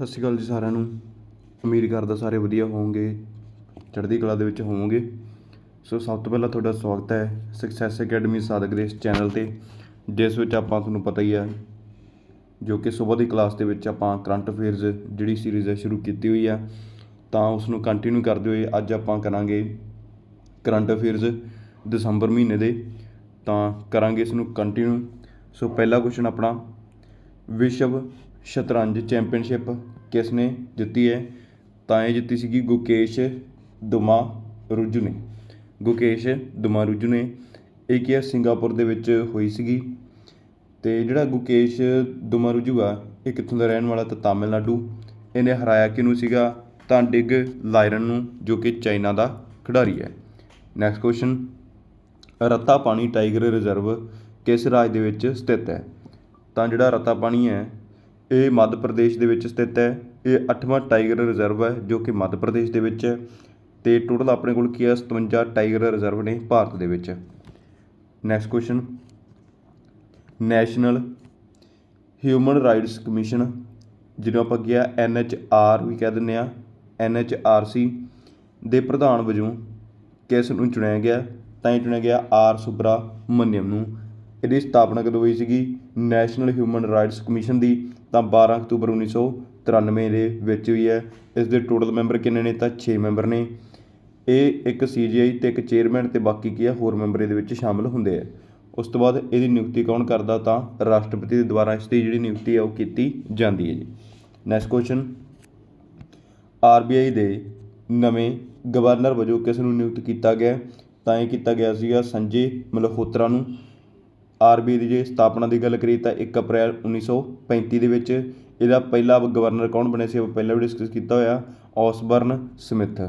ਸਤਿ ਸ਼੍ਰੀ ਅਕਾਲ ਜੀ ਸਾਰਿਆਂ ਨੂੰ। ਉਮੀਦ ਕਰਦਾ ਸਾਰੇ ਵਧੀਆ ਹੋਵੋਗੇ, ਚੜ੍ਹਦੀ ਕਲਾ ਦੇ ਵਿੱਚ ਹੋਵੋਗੇ। ਸੋ ਸਭ ਤੋਂ ਪਹਿਲਾਂ ਤੁਹਾਡਾ ਸਵਾਗਤ ਹੈ ਸਕਸੈਸ ਅਕੈਡਮੀ ਸਾਦਕ ਦੇ ਇਸ ਚੈਨਲ ਤੇ, ਜਿਸ ਵਿੱਚ ਆਪਾਂ ਤੁਹਾਨੂੰ ਪਤਾ ਹੀ ਆ ਜੋ ਕਿ ਸਵੇਰ ਦੀ ਕਲਾਸ ਦੇ ਵਿੱਚ ਆਪਾਂ ਕਰੰਟ ਅਫੇਅਰਸ ਜਿਹੜੀ ਸੀਰੀਜ਼ ਹੈ ਸ਼ੁਰੂ ਕੀਤੀ ਹੋਈ ਆ, ਤਾਂ ਉਸ ਨੂੰ ਕੰਟੀਨਿਊ ਕਰਦੇ ਹੋਏ ਅੱਜ ਆਪਾਂ ਕਰਾਂਗੇ ਕਰੰਟ ਅਫੇਅਰਸ ਦਸੰਬਰ ਮਹੀਨੇ ਦੇ, ਤਾਂ ਕਰਾਂਗੇ ਇਸ ਨੂੰ ਕੰਟੀਨਿਊ ਸੋ ਪਹਿਲਾ ਕੁਐਸਚਨ ਆਪਣਾ, ਵਿਸ਼ਵ ਸ਼ਤਰੰਜ ਚੈਂਪੀਅਨਸ਼ਿਪ ਕਿਸ ਨੇ ਜਿੱਤੀ ਹੈ? ਤਾਂ ਇਹ ਜਿੱਤੀ ਸੀਗੀ ਗੁਕੇਸ਼ ਦੁਮਾ ਦੁਮਾਰੁਜੂ ਨੇ ਗੁਕੇਸ਼ ਦੁਮਾਰੁਜੂ ਨੇ ਇਹ ਕੀ ਹੈ? ਸਿੰਗਾਪੁਰ ਦੇ ਵਿੱਚ ਹੋਈ ਸੀਗੀ। ਤੇ ਜਿਹੜਾ ਗੁਕੇਸ਼ ਦੁਮਾ ਦੁਮਾਰੁਜੂ ਆ, ਇਹ ਕਿੱਥੋਂ ਦਾ ਰਹਿਣ ਵਾਲਾ? ਤਾਂ ਤਾਮਿਲਨਾਡੂ। ਇਹਨੇ ਹਰਾਇਆ ਕਿਹਨੂੰ ਸੀਗਾ? ਤਾਂ ਡਿਗ ਲਾਇਰਨ ਨੂੰ, ਜੋ ਕਿ ਚਾਈਨਾ ਦਾ ਖਿਡਾਰੀ ਹੈ। ਨੈਕਸਟ ਕੁਐਸਚਨ ਰੱਤਾ ਪਾਣੀ ਟਾਈਗਰ ਰਿਜ਼ਰਵ ਕਿਸ ਰਾਜ ਦੇ ਵਿੱਚ ਸਥਿਤ ਹੈ? ਤਾਂ ਜਿਹੜਾ ਰੱਤਾ ਪਾਣੀ ਹੈ ਇਹ ਮੱਧ ਪ੍ਰਦੇਸ਼ ਦੇ ਵਿੱਚ ਸਥਿਤ ਹੈ। ਇਹ ਅੱਠਵਾਂ ਟਾਈਗਰ ਰਿਜ਼ਰਵ ਹੈ ਜੋ ਕਿ ਮੱਧ ਪ੍ਰਦੇਸ਼ ਦੇ ਵਿੱਚ ਹੈ ਤੇ ਟੋਟਲ ਆਪਣੇ ਕੋਲ ਕੀ ਹੈ? 57 ਟਾਈਗਰ ਰਿਜ਼ਰਵ ਨੇ ਭਾਰਤ ਦੇ ਵਿੱਚ। Next question national human rights commission ਜਿਹਨੂੰ ਆਪਾਂ ਕਿਹਾ ਐਨ ਐਚ ਆਰ ਵੀ ਕਹਿ ਦਿੰਦੇ ਆ। ਐਨ ਐਚ ਆਰ ਸੀ ਦੇ ਪ੍ਰਧਾਨ ਵਜੋਂ ਕਿਸ ਨੂੰ ਚੁਣਿਆ ਗਿਆ? ਤਾਂ ਇਹ ਚੁਣਿਆ ਗਿਆ ਆਰ ਸੁਬਰਾ ਮਨਿਅਮ ਨੂੰ। ਇਹਦੀ ਸਥਾਪਨਾ ਕਦੋਂ ਹੋਈ ਸੀਗੀ? ਨੈਸ਼ਨਲ ਹਿਊਮਨ ਰਾਈਟਸ ਕਮਿਸ਼ਨ ਦੀ ਤਾਂ 12 ਅਕਤੂਬਰ 1993 ਦੇ ਵਿੱਚ ਹੋਈ ਹੈ। ਇਸ ਦੇ ਟੋਟਲ ਮੈਂਬਰ ਕਿੰਨੇ ਨੇ? ਤਾਂ 6 ਮੈਂਬਰ ਨੇ। ਇਹ ਇੱਕ ਸੀਜੀਆਈ ਤੇ ਇੱਕ ਚੇਅਰਮੈਨ ਤੇ ਬਾਕੀ ਕੀ ਆ ਹੋਰ ਮੈਂਬਰ ਇਹਦੇ ਵਿੱਚ ਸ਼ਾਮਲ ਹੁੰਦੇ ਆ। ਉਸ ਤੋਂ ਬਾਅਦ ਇਹਦੀ ਨਿਯੁਕਤੀ ਕੌਣ ਕਰਦਾ? ਤਾਂ ਰਾਸ਼ਟਰਪਤੀ ਦੇ ਦੁਆਰਾ ਇਸ ਦੀ ਜਿਹੜੀ ਨਿਯੁਕਤੀ ਹੈ, ਉਹ ਕੀਤੀ ਜਾਂਦੀ ਹੈ ਜੀ। ਨੈਕਸਟ ਕੁਐਸਚਨ ਆਰਬੀਆਈ ਦੇ ਨਵੇਂ ਗਵਰਨਰ ਵਜੋਂ ਕਿਸ ਨੂੰ ਨਿਯੁਕਤ ਕੀਤਾ ਗਿਆ? ਤਾਂ ਇਹ ਕੀਤਾ ਗਿਆ ਸੀਗਾ ਸੰਜੇ ਮਲਹੋਤਰਾ ਨੂੰ। ਆਰਬੀਆਈ ਦੀ ਜੇ ਸਥਾਪਨਾ ਦੀ ਗੱਲ ਕਰੀਏ ਤਾਂ 1 ਅਪ੍ਰੈਲ 1935 ਦੇ ਵਿੱਚ ਇਹਦਾ ਪਹਿਲਾ ਗਵਰਨਰ ਕੌਣ ਬਣਿਆ ਸੀ? ਆਪਾਂ ਪਹਿਲਾਂ ਵੀ ਡਿਸਕਸ ਕੀਤਾ ਹੋਇਆ, Osborne Smith.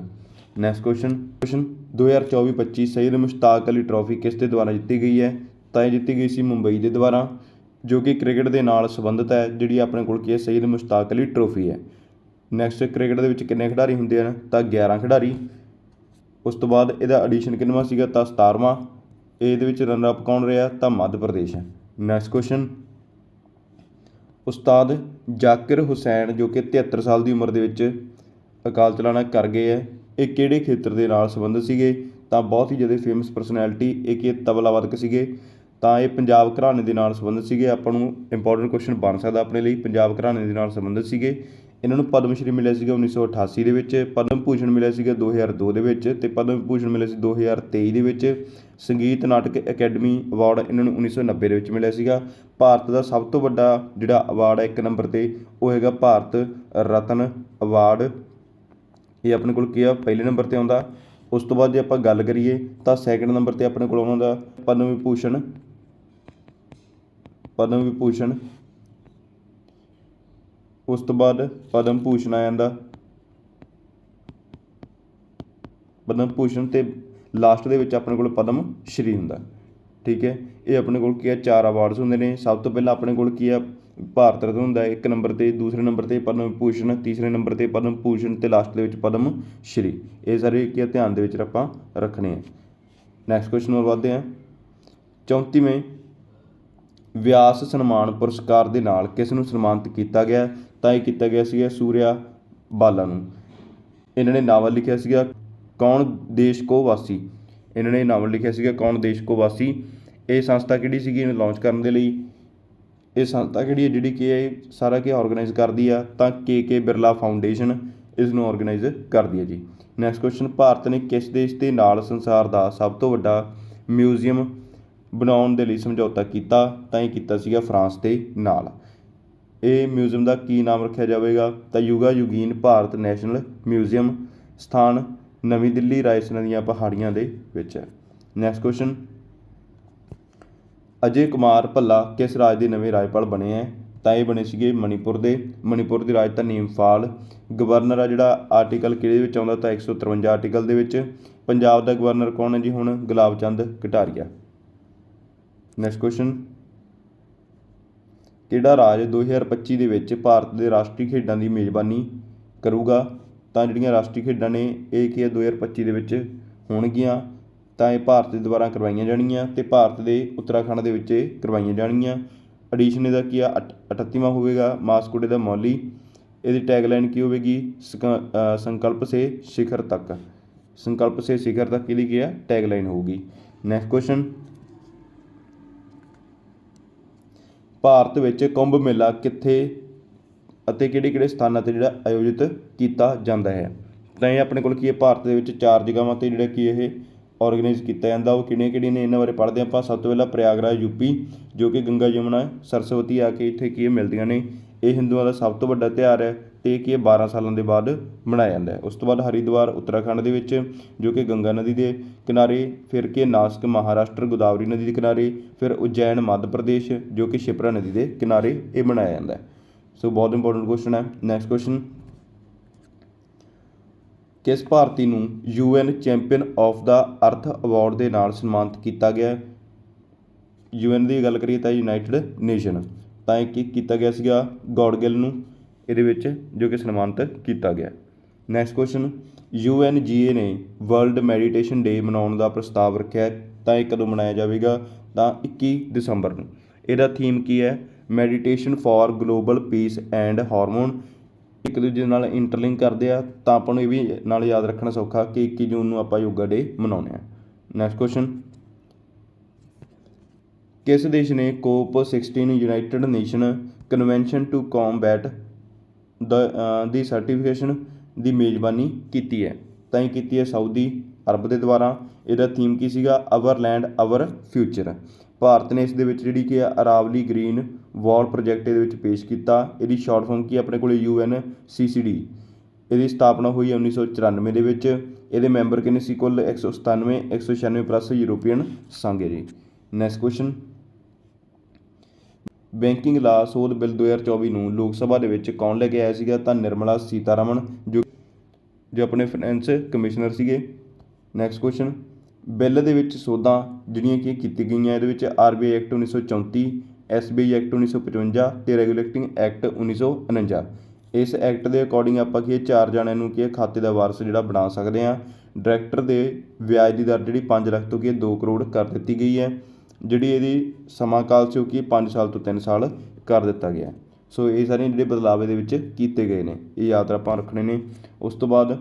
Next question question 2024-25 Syed Mushtaq Ali trophy ਕਿਸ ਦੇ ਦੁਆਰਾ ਜਿੱਤੀ ਗਈ ਹੈ? ਤਾਂ ਇਹ ਜਿੱਤੀ ਗਈ ਸੀ ਮੁੰਬਈ ਦੇ ਦੁਆਰਾ, ਜੋ ਕਿ ਕ੍ਰਿਕਟ ਦੇ ਨਾਲ ਸੰਬੰਧਿਤ ਹੈ, ਜਿਹੜੀ ਆਪਣੇ ਕੋਲ ਕੀ ਹੈ? ਸਈਦ ਮੁਸ਼ਤਾਕ ਅਲੀ ਟਰੋਫੀ ਹੈ। ਨੈਕਸਟ ਕ੍ਰਿਕਟ ਦੇ ਵਿੱਚ ਕਿੰਨੇ ਖਿਡਾਰੀ ਹੁੰਦੇ ਹਨ? ਤਾਂ 11 ਖਿਡਾਰੀ। ਉਸ ਤੋਂ ਬਾਅਦ ਇਹਦਾ ਐਡੀਸ਼ਨ ਕਿੰਨਵਾਂ ਸੀਗਾ? ਤਾਂ 17ਵਾਂ ਇਹਦੇ ਵਿੱਚ ਰਨਰ ਅਪ ਕੌਣ ਰਿਹਾ? ਤਾਂ ਮੱਧ ਪ੍ਰਦੇਸ਼ ਹੈ। ਨੈਕਸਟ ਕੁਐਸਚਨ ਉਸਤਾਦ ਜ਼ਾਕਿਰ ਹੁਸੈਨ, ਜੋ ਕਿ 73 ਸਾਲ ਦੀ ਉਮਰ ਦੇ ਵਿੱਚ ਅਕਾਲ ਚਲਾਣਾ ਕਰ ਗਏ ਹੈ, ਇਹ ਕਿਹੜੇ ਖੇਤਰ ਦੇ ਨਾਲ ਸੰਬੰਧਿਤ ਸੀਗੇ? ਤਾਂ ਬਹੁਤ ਹੀ ਜ਼ਿਆਦਾ ਫੇਮਸ ਪਰਸਨੈਲਿਟੀ ਇਹ ਕੀ ਤਬਲਾ ਵਾਦਕ ਸੀਗੇ। ਤਾਂ ਇਹ ਪੰਜਾਬ ਘਰਾਣੇ ਦੇ ਨਾਲ ਸੰਬੰਧਿਤ ਸੀਗੇ। ਆਪਾਂ ਨੂੰ ਇੰਪੋਰਟੈਂਟ ਕੁਐਸਚਨ ਬਣ ਸਕਦਾ ਆਪਣੇ ਲਈ। ਪੰਜਾਬ ਘਰਾਣੇ ਦੇ ਨਾਲ ਸੰਬੰਧਿਤ ਸੀਗੇ। ਇਹਨਾਂ ਨੂੰ ਪਦਮ ਸ਼੍ਰੀ ਮਿਲਿਆ ਸੀਗਾ 1988 ਦੇ ਵਿੱਚ। ਪਦਮ ਭੂਸ਼ਣ ਮਿਲਿਆ ਸੀਗਾ 2002 ਦੇ ਵਿੱਚ ਤੇ ਪਦਮ ਭੂਸ਼ਣ ਮਿਲਿਆ ਸੀ 2023 ਦੇ ਵਿੱਚ। ਸੰਗੀਤ ਨਾਟਕ ਅਕੈਡਮੀ ਅਵਾਰਡ ਇਹਨਾਂ ਨੂੰ 1990 ਦੇ ਵਿੱਚ ਮਿਲਿਆ ਸੀਗਾ। ਭਾਰਤ ਦਾ ਸਭ ਤੋਂ ਵੱਡਾ ਜਿਹੜਾ ਅਵਾਰਡ ਹੈ ਇੱਕ ਨੰਬਰ ਤੇ, ਉਹ ਹੈਗਾ ਭਾਰਤ ਰਤਨ ਅਵਾਰਡ। ਇਹ ਆਪਣੇ ਕੋਲ ਕੀ ਆ? ਪਹਿਲੇ ਨੰਬਰ ਤੇ ਆਉਂਦਾ। ਉਸ ਤੋਂ ਬਾਅਦ ਜੇ ਆਪਾਂ ਗੱਲ ਕਰੀਏ, ਤਾਂ ਸੈਕਿੰਡ ਨੰਬਰ ਤੇ ਆਪਣੇ ਕੋਲ ਆਉਂਦਾ ਪਦਮ ਵਿਭੂਸ਼ਣ ਪਦਮ ਵਿਭੂਸ਼ਣ ਉਸ ਤੋਂ ਬਾਅਦ ਪਦਮ ਭੂਸ਼ਣ ਆ ਜਾਂਦਾ। ਪਦਮ ਭੂਸ਼ਣ ਤੇ ਲਾਸਟ ਦੇ ਵਿੱਚ ਆਪਣੇ ਕੋਲ ਪਦਮ ਸ਼੍ਰੀ ਹੁੰਦਾ ਠੀਕ ਹੈ? ਇਹ ਆਪਣੇ ਕੋਲ ਕੀ ਹੈ? ਚਾਰ ਅਵਾਰਡਸ ਹੁੰਦੇ ਨੇ। ਸਭ ਤੋਂ ਪਹਿਲਾਂ ਆਪਣੇ ਕੋਲ ਕੀ ਹੈ? ਭਾਰਤ ਰਤਨ ਹੁੰਦਾ ਹੈ। ਇੱਕ ਨੰਬਰ ਤੇ, ਦੂਸਰੇ ਨੰਬਰ ਤੇ ਪਦਮ ਭੂਸ਼ਣ, ਤੀਸਰੇ ਨੰਬਰ ਤੇ ਪਦਮ ਭੂਸ਼ਣ ਤੇ ਲਾਸਟ ਦੇ ਵਿੱਚ ਪਦਮ ਸ਼੍ਰੀ। ਇਹ ਸਾਰੇ ਕੀ ਹੈ? ਧਿਆਨ ਦੇ ਵਿੱਚ ਆਪਾਂ ਰੱਖਣੇ ਆ ਨੈਕਸਟ ਕੁਐਸਚਨ ਵੱਲ ਵਧਦੇ ਆ 34ਵੇਂ ਵਿਆਸ ਸਨਮਾਨ ਪੁਰਸਕਾਰ ਦੇ ਨਾਲ ਕਿਸ ਨੂੰ ਸਨਮਾਨਿਤ ਕੀਤਾ ਗਿਆ? ਤਾਂ ਇਹ ਕੀਤਾ ਗਿਆ ਸੀਗਾ ਸੂਰਿਆ ਬਾਲਾ ਨੂੰ। ਇਹਨਾਂ ਨੇ ਨਾਵਲ ਲਿਖਿਆ ਸੀਗਾ। ਕੌਣ ਦੇਸ਼ ਕੋ ਵਾਸੀ? ਇਹਨਾਂ ਨੇ ਨਾਵਲ ਲਿਖਿਆ ਸੀਗਾ, ਕੌਣ ਦੇਸ਼ ਕੋ ਵਾਸੀ? ਇਹ ਸੰਸਥਾ ਕਿਹੜੀ ਸੀਗੀ ਇਹਨੂੰ ਲਾਂਚ ਕਰਨ ਦੇ ਲਈ? ਇਹ ਸੰਸਥਾ ਕਿਹੜੀ ਹੈ ਜਿਹੜੀ ਕਿ ਇਹ ਸਾਰਾ ਕੀ ਆਰਗੇਨਾਈਜ਼ ਕਰਦੀ ਆ? ਤਾਂ ਕੇ ਕੇ ਬਿਰਲਾ ਫਾਊਂਡੇਸ਼ਨ ਇਸ ਨੂੰ ਆਰਗੇਨਾਈਜ਼ ਕਰਦੀ ਹੈ ਜੀ। ਨੈਕਸਟ ਕੁਐਸਚਨ ਭਾਰਤ ਨੇ ਕਿਸ ਦੇਸ਼ ਦੇ ਨਾਲ ਸੰਸਾਰ ਦਾ ਸਭ ਤੋਂ ਵੱਡਾ ਮਿਊਜ਼ੀਅਮ ਬਣਾਉਣ ਦੇ ਲਈ ਸਮਝੌਤਾ ਕੀਤਾ? ਤਾਂ ਇਹ ਕੀਤਾ ਸੀਗਾ ਫਰਾਂਸ ਦੇ ਨਾਲ। ਇਹ ਮਿਊਜ਼ੀਅਮ ਦਾ ਕੀ ਨਾਮ ਰੱਖਿਆ ਜਾਵੇਗਾ? ਤਾਂ ਯੁਗਾ ਯੁਗੀਨ ਭਾਰਤ ਨੈਸ਼ਨਲ ਮਿਊਜ਼ੀਅਮ ਸਥਾਨ ਨਵੀਂ ਦਿੱਲੀ ਰਾਜਸਥਾਨ ਦੀਆਂ ਪਹਾੜੀਆਂ ਦੇ ਵਿੱਚ। ਹੈ ਨੈਕਸਟ ਕੁਐਸਚਨ ਅਜੇ ਕੁਮਾਰ ਭੱਲਾ ਕਿਸ ਰਾਜ ਦੇ ਨਵੇਂ ਰਾਜਪਾਲ ਬਣੇ ਹੈ ਤਾਂ ਇਹ ਬਣੇ ਸੀਗੇ ਮਣੀਪੁਰ ਦੇ। ਮਣੀਪੁਰ ਦੀ ਰਾਜਧਾਨੀ ਇੰਫਾਲ। ਗਵਰਨਰ ਆ ਜਿਹੜਾ ਆਰਟੀਕਲ ਕਿਹਦੇ ਵਿੱਚ ਆਉਂਦਾ ਤਾਂ 153 ਆਰਟੀਕਲ ਦੇ ਵਿੱਚ। ਪੰਜਾਬ ਦਾ ਗਵਰਨਰ ਕੌਣ ਹੈ ਜੀ ਹੁਣ? ਗੁਲਾਬ ਚੰਦ ਕਟਾਰੀਆ ਨੈਕਸਟ ਕੁਐਸਚਨ ਕਿਹੜਾ ਰਾਜ 2025 ਦੇ ਵਿੱਚ ਭਾਰਤ ਦੇ ਰਾਸ਼ਟਰੀ ਖੇਡਾਂ ਦੀ ਮੇਜ਼ਬਾਨੀ ਕਰੂਗਾ? ਤਾਂ ਜਿਹੜੀਆਂ ਰਾਸ਼ਟਰੀ ਖੇਡਾਂ ਨੇ, ਇਹ ਕੀ ਹੈ 2025 ਦੇ ਵਿੱਚ ਹੋਣਗੀਆਂ। ਤਾਂ ਇਹ ਭਾਰਤ ਦੇ ਦੁਆਰਾ ਕਰਵਾਈਆਂ ਜਾਣਗੀਆਂ ਅਤੇ ਭਾਰਤ ਦੇ ਉੱਤਰਾਖੰਡ ਦੇ ਵਿੱਚ ਇਹ ਕਰਵਾਈਆਂ ਜਾਣਗੀਆਂ। ਐਡੀਸ਼ਨ ਇਹਦਾ ਕੀ ਆ 38ਵਾਂ ਹੋਵੇਗਾ ਮਾਸਕੋਡੇ ਦਾ ਮੌਲੀ। ਇਹਦੀ ਟੈਗਲਾਈਨ ਕੀ ਹੋਵੇਗੀ? ਸਕੰ- ਸੰਕਲਪ ਸੇ ਸਿਖਰ ਤੱਕ। ਸੰਕਲਪ ਸੇ ਸਿਖਰ ਤੱਕ ਇਹਦੀ ਕੀ ਹੈ ਟੈਗਲਾਈਨ ਹੋਊਗੀ। ਨੈਕਸਟ ਕੁਐਸਚਨ ਭਾਰਤ ਵਿੱਚ ਕੁੰਭ ਮੇਲਾ ਕਿੱਥੇ ਅਤੇ ਕਿਹੜੇ ਕਿਹੜੇ ਸਥਾਨਾਂ ਤੇ ਜਿਹੜਾ ਆਯੋਜਿਤ ਕੀਤਾ ਜਾਂਦਾ ਹੈ। ਤਾਂ ਇਹ ਆਪਣੇ ਕੋਲ ਕੀ ਹੈ? ਭਾਰਤ ਦੇ ਵਿੱਚ ਚਾਰ ਜਗ੍ਹਾਵਾਂ ਤੇ ਜਿਹੜਾ ਕੀ ਇਹ ਆਰਗੇਨਾਈਜ਼ ਕੀਤਾ ਜਾਂਦਾ, ਉਹ ਕਿਹੜੀਆਂ ਕਿਹੜੀਆਂ ਨੇ? ਇਹਨਾਂ ਬਾਰੇ ਪੜ੍ਹਦੇ ਹਾਂ ਆਪਾਂ। ਸਭ ਤੋਂ ਪਹਿਲਾਂ ਪ੍ਰਯਾਗਰਾਜ ਯੂਪੀ ਜੋ ਕਿ ਗੰਗਾ ਯਮੁਨਾ, ਸਰਸਵਤੀ ਆ ਕੇ ਇੱਥੇ ਕੀ ਇਹ ਮਿਲਦੀਆਂ ਨੇ। ਇਹ ਹਿੰਦੂਆਂ ਦਾ ਸਭ ਤੋਂ ਵੱਡਾ ਤਿਉਹਾਰ ਹੈ ਤੇ ਇਹ ਕੀ ਹੈ? 12 ਸਾਲਾਂ ਦੇ ਬਾਅਦ ਮਨਾਇਆ ਜਾਂਦਾ ਹੈ। ਉਸ ਤੋਂ ਬਾਅਦ ਹਰਿਦੁਆਰ, ਉੱਤਰਾਖੰਡ ਦੇ ਵਿੱਚ, ਜੋ ਕਿ ਗੰਗਾ ਨਦੀ ਦੇ ਕਿਨਾਰੇ, ਫਿਰ ਕੇ ਨਾਸਿਕ, ਮਹਾਰਾਸ਼ਟਰ, ਗੋਦਾਵਰੀ ਨਦੀ ਦੇ ਕਿਨਾਰੇ, ਫਿਰ ਉਜੈਨ, ਮੱਧ ਪ੍ਰਦੇਸ਼, ਜੋ ਕਿ ਸ਼ਿਪਰਾ ਨਦੀ ਦੇ ਕਿਨਾਰੇ ਇਹ ਮਨਾਇਆ ਜਾਂਦਾ ਹੈ। ਸੋ ਬਹੁਤ ਇੰਪੋਰਟੈਂਟ ਕੁਐਸਚਨ ਹੈ। ਨੈਕਸਟ ਕੁਐਸਚਨ ਕਿਸ ਭਾਰਤੀ ਨੂੰ ਯੂਐਨ ਚੈਂਪੀਅਨ ਆਫ ਦਾ ਅਰਥ ਅਵਾਰਡ ਦੇ ਨਾਲ ਸਨਮਾਨਿਤ ਕੀਤਾ ਗਿਆ ਯੂਐਨ ਦੀ ਗੱਲ ਕਰੀਏ ਤਾਂ ਯੂਨਾਈਟਿਡ ਨੇਸ਼ਨ ਤਾਂ ਇਹ ਕੀ ਕੀਤਾ ਗਿਆ ਸੀਗਾ ਗੌਡਗਿਲ ਨੂੰ, ਇਹਦੇ ਵਿੱਚ ਜੋ ਕਿ ਸਨਮਾਨਿਤ ਕੀਤਾ ਗਿਆ ਨੈਕਸਟ ਕੁਐਸਚਨ ਯੂਐਨਜੀਏ ਨੇ ਵਰਲਡ ਮੈਡੀਟੇਸ਼ਨ ਡੇ ਮਨਾਉਣ ਦਾ ਪ੍ਰਸਤਾਵ ਰੱਖਿਆ ਤਾਂ ਇਹ ਕਦੋਂ ਮਨਾਇਆ ਜਾਵੇਗਾ? ਤਾਂ 21 ਦਸੰਬਰ ਨੂੰ। ਇਹਦਾ ਥੀਮ ਕੀ ਹੈ? Meditation for global peace and harmony. ਇੱਕ ਦੂਜੇ ਨਾਲ ਇੰਟਰਲਿੰਕ ਕਰਦੇ ਆ, ਤਾਂ ਆਪਾਂ ਨੂੰ ਇਹ ਵੀ ਨਾਲ ਯਾਦ ਰੱਖਣਾ ਸੌਖਾ ਕਿ 21 ਜੂਨ ਨੂੰ ਆਪਾਂ ਯੋਗਾ ਡੇ ਮਨਾਉਂਦੇ ਆ। ਨੈਕਸਟ ਕੁਐਸਚਨ ਕਿਸ ਦੇਸ਼ ਨੇ COP 16 United Nation convention to combat the the certification ਦੀ ਮੇਜ਼ਬਾਨੀ ਕੀਤੀ ਹੈ? ਤਾਂ ਹੀ ਕੀਤੀ ਹੈ ਸਾਊਦੀ ਅਰਬ ਦੇ ਦੁਆਰਾ। ਇਹਦਾ ਥੀਮ ਕੀ ਸੀਗਾ? Our land our future Bharat ਨੇ ਇਸ ਦੇ ਵਿੱਚ ਜਿਹੜੀ ਕਿ ਹੈ ਅਰਾਵਲੀ ਗ੍ਰੀਨ ਵਾਲ ਪ੍ਰੋਜੈਕਟ ਇਹਦੇ ਵਿੱਚ ਪੇਸ਼ ਕੀਤਾ। ਇਹਦੀ ਸ਼ਾਰਟ ਫਾਰਮ ਕੀ ਹੈ ਆਪਣੇ ਕੋਲ ਸੀ ਡੀ। ਇਹਦੀ ਸਥਾਪਨਾ ਹੋਈ ਹੈ 1994 ਦੇ ਵਿੱਚ। ਇਹਦੇ ਮੈਂਬਰ ਕਿੰਨੇ ਸੀ? ਕੁੱਲ 197 196 ਪਲੱਸ ਯੂਰੋਪੀਅਨ ਸੰਘ ਹੈ ਜੀ। ਨੈਕਸਟ ਕੁਐਸਚਨ ਬੈਂਕਿੰਗ ਲਾ ਸੋਧ ਬਿੱਲ 2024 ਨੂੰ ਲੋਕ ਸਭਾ ਦੇ ਵਿੱਚ ਕੌਣ ਲੈ ਕੇ ਆਇਆ ਸੀਗਾ? ਤਾਂ ਨਿਰਮਲਾ ਸੀਤਾਰਮਨ, ਜੋ ਜੋ ਆਪਣੇ ਫਾਈਨੈਂਸ ਕਮਿਸ਼ਨਰ ਸੀਗੇ। ਨੈਕਸਟ ਕੁਐਸਚਨ ਬਿੱਲ ਦੇ ਵਿੱਚ ਸੋਧਾਂ ਜਿਹੜੀਆਂ ਕਿ ਕੀਤੀ ਗਈਆਂ, ਇਹਦੇ ਵਿੱਚ ਆਰਬੀਆਈ ਐਕਟ 1934 ਐਸਬੀਆਈ ਐਕਟ 1955 ਤੇ ਰੈਗੂਲੇਟਿੰਗ ਐਕਟ 1949 ਇਸ ਐਕਟ ਦੇ ਅਕੋਰਡਿੰਗ ਆਪਾਂ ਕੀ ਇਹ ਚਾਰ ਜਣਿਆਂ ਨੂੰ ਕੀ ਇਹ ਖਾਤੇ ਦਾ ਵਾਰਸ ਜਿਹੜਾ ਬਣਾ ਸਕਦੇ ਆ ਡਾਇਰੈਕਟਰ ਦੇ ਵਿਆਜ ਦੀ ਦਰ ਜਿਹੜੀ 5 ਲੱਖ ਤੋਂ ਕੀ 2 ਕਰੋੜ ਕਰ ਦਿੱਤੀ ਗਈ ਹੈ, ਜਿਹੜੀ ਇਹਦੀ ਸਮਾਂ ਕਾਲ ਸੀ ਉਹ ਕੀ 5 ਸਾਲ ਤੋਂ 3 ਸਾਲ ਕਰ ਦਿੱਤਾ ਗਿਆ ਸੋ ਇਹ ਸਾਰੇ ਜਿਹੜੇ ਬਦਲਾਅ ਇਹਦੇ ਵਿੱਚ ਕੀਤੇ ਗਏ ਨੇ, ਇਹ ਯਾਦ ਆਪਾਂ ਰੱਖਣੇ ਨੇ। ਉਸ ਤੋਂ ਬਾਅਦ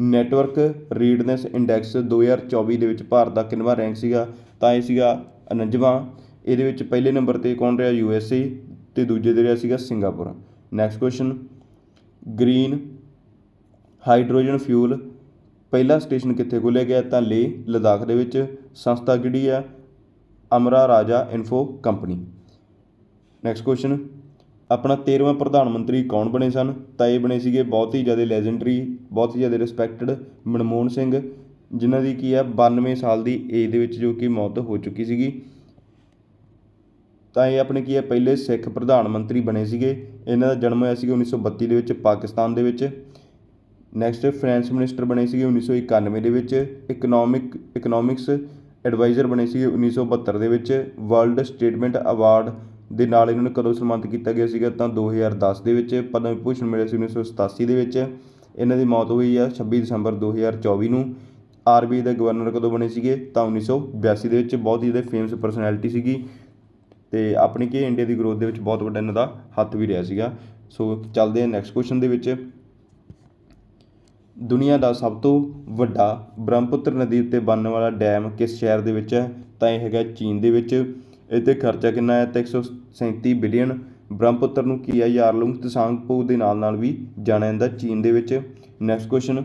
ਨੈਟਵਰਕ ਰੀਡਨੈਸ ਇੰਡੈਕਸ 2024 ਦੇ ਵਿੱਚ ਭਾਰਤ ਦਾ ਕਿੰਨਵਾ ਰੈਂਕ ਸੀਗਾ, ਤਾਂ ਇਹ ਸੀਗਾ 49ਵਾਂ ਇਹਦੇ ਵਿੱਚ ਪਹਿਲੇ ਨੰਬਰ ਤੇ ਕੌਣ ਰਿਹਾ? ਯੂ ਐਸ ਏ ਤੇ ਦੂਜੇ ਤੇ ਰਿਹਾ ਸੀਗਾ Singapore. Next question green hydrogen fuel ਪਹਿਲਾ ਸਟੇਸ਼ਨ ਕਿੱਥੇ ਖੋਲ੍ਹਿਆ ਗਿਆ? ਤਾਂ ਲੇਹ, ਲਦਾਖ ਦੇ ਵਿੱਚ। ਸੰਸਥਾ ਕਿਹੜੀ ਆ? ਅਮਰਾ ਰਾਜਾ ਇਨਫੋ ਕੰਪਨੀ ਨੈਕਸਟ ਕੁਐਸਚਨ ਆਪਣਾ 13ਵਾਂ ਪ੍ਰਧਾਨ ਮੰਤਰੀ ਕੌਣ ਬਣੇ ਸਨ? ਤਾਂ ਇਹ ਬਣੇ ਸੀਗੇ ਬਹੁਤ ਹੀ ਜ਼ਿਆਦਾ ਲੈਜੈਂਡਰੀ ਬਹੁਤ ਹੀ ਜ਼ਿਆਦਾ ਰਿਸਪੈਕਟਡ ਮਨਮੋਹਨ ਸਿੰਘ, ਜਿਨ੍ਹਾਂ ਦੀ ਕੀ ਆ? 92 ਸਾਲ ਦੀ ਏਜ ਦੇ ਵਿੱਚ ਜੋ ਕਿ ਮੌਤ ਹੋ ਚੁੱਕੀ ਸੀਗੀ। ਤਾਂ ਇਹ ਆਪਣੇ ਕੀ ਹੈ, ਪਹਿਲੇ ਸਿੱਖ ਪ੍ਰਧਾਨ ਮੰਤਰੀ ਬਣੇ ਸੀਗੇ। ਇਹਨਾਂ ਦਾ ਜਨਮ ਹੋਇਆ ਸੀਗਾ 1932 ਦੇ ਵਿੱਚ ਪਾਕਿਸਤਾਨ ਦੇ ਵਿੱਚ। ਨੈਕਸਟ ਫਾਈਨੈਂਸ ਮਿਨਿਸਟਰ ਬਣੇ ਸੀਗੇ 1991 ਦੇ ਵਿੱਚ। ਇਕਨੋਮਿਕ ਇਕਨੋਮਿਕਸ ਐਡਵਾਈਜ਼ਰ ਬਣੇ ਸੀਗੇ 1972 ਦੇ ਵਿੱਚ। ਵਰਲਡ ਸਟੇਟਮੈਂਟ ਅਵਾਰਡ ਦੇ ਨਾਲ ਇਹਨਾਂ ਨੂੰ ਕਦੋਂ ਸਨਮਾਨਿਤ ਕੀਤਾ ਗਿਆ ਸੀਗਾ, ਤਾਂ 2010 ਦੇ ਵਿੱਚ। ਪਦਮ ਵਿਭੂਸ਼ਣ ਮਿਲਿਆ ਸੀ 1987 ਦੇ ਵਿੱਚ। ਇਹਨਾਂ ਦੀ ਮੌਤ ਹੋਈ ਆ 26 ਦਸੰਬਰ 2024 ਨੂੰ। ਆਰਬੀਆਈ ਦੇ ਗਵਰਨਰ ਕਦੋਂ ਬਣੇ ਸੀਗੇ, ਤਾਂ 1982 ਦੇ ਵਿੱਚ। ਬਹੁਤ ਹੀ ਜ਼ਿਆਦਾ ਫੇਮਸ ਪਰਸਨੈਲਿਟੀ ਸੀਗੀ। ਤੇ ਆਪਣੀ ਕੀ ਇੰਡੀਆ ਦੀ ਗਰੋਥ ਦੇ ਵਿੱਚ ਬਹੁਤ ਵੱਡਾ ਇਹਨਾਂ ਦਾ ਹੱਥ ਵੀ ਰਿਹਾ ਸੀਗਾ। ਸੋ ਚੱਲਦੇ ਹਾਂ ਨੈਕਸਟ ਕੁਐਸਚਨ ਦੇ ਵਿੱਚ। ਦੁਨੀਆ ਦਾ ਸਭ ਤੋਂ ਵੱਡਾ ਬ੍ਰਹਮਪੁੱਤਰ ਨਦੀ ਉੱਤੇ ਬਣਨ ਵਾਲਾ ਡੈਮ ਕਿਸ ਸ਼ਹਿਰ ਦੇ ਵਿੱਚ ਹੈ? ਤਾਂ ਇਹ ਹੈਗਾ ਚੀਨ ਦੇ ਵਿੱਚ। ਇਹ ਖਰਚਾ ਕਿੰਨਾ ਹੈ? ਤਾਂ 137 ਬਿਲੀਅਨ ਬ੍ਰਹਮਪੁੱਤਰ ਨੂੰ ਕੀ ਹੈ? ਯਾਰਲੁੰਗ ਤਸਾਂਗਪੋ ਦੇ ਨਾਲ ਨਾਲ ਵੀ ਜਾਣਿਆ ਜਾਂਦਾ ਚੀਨ ਦੇ ਵਿੱਚ। ਨੈਕਸਟ ਕੁਐਸਚਨ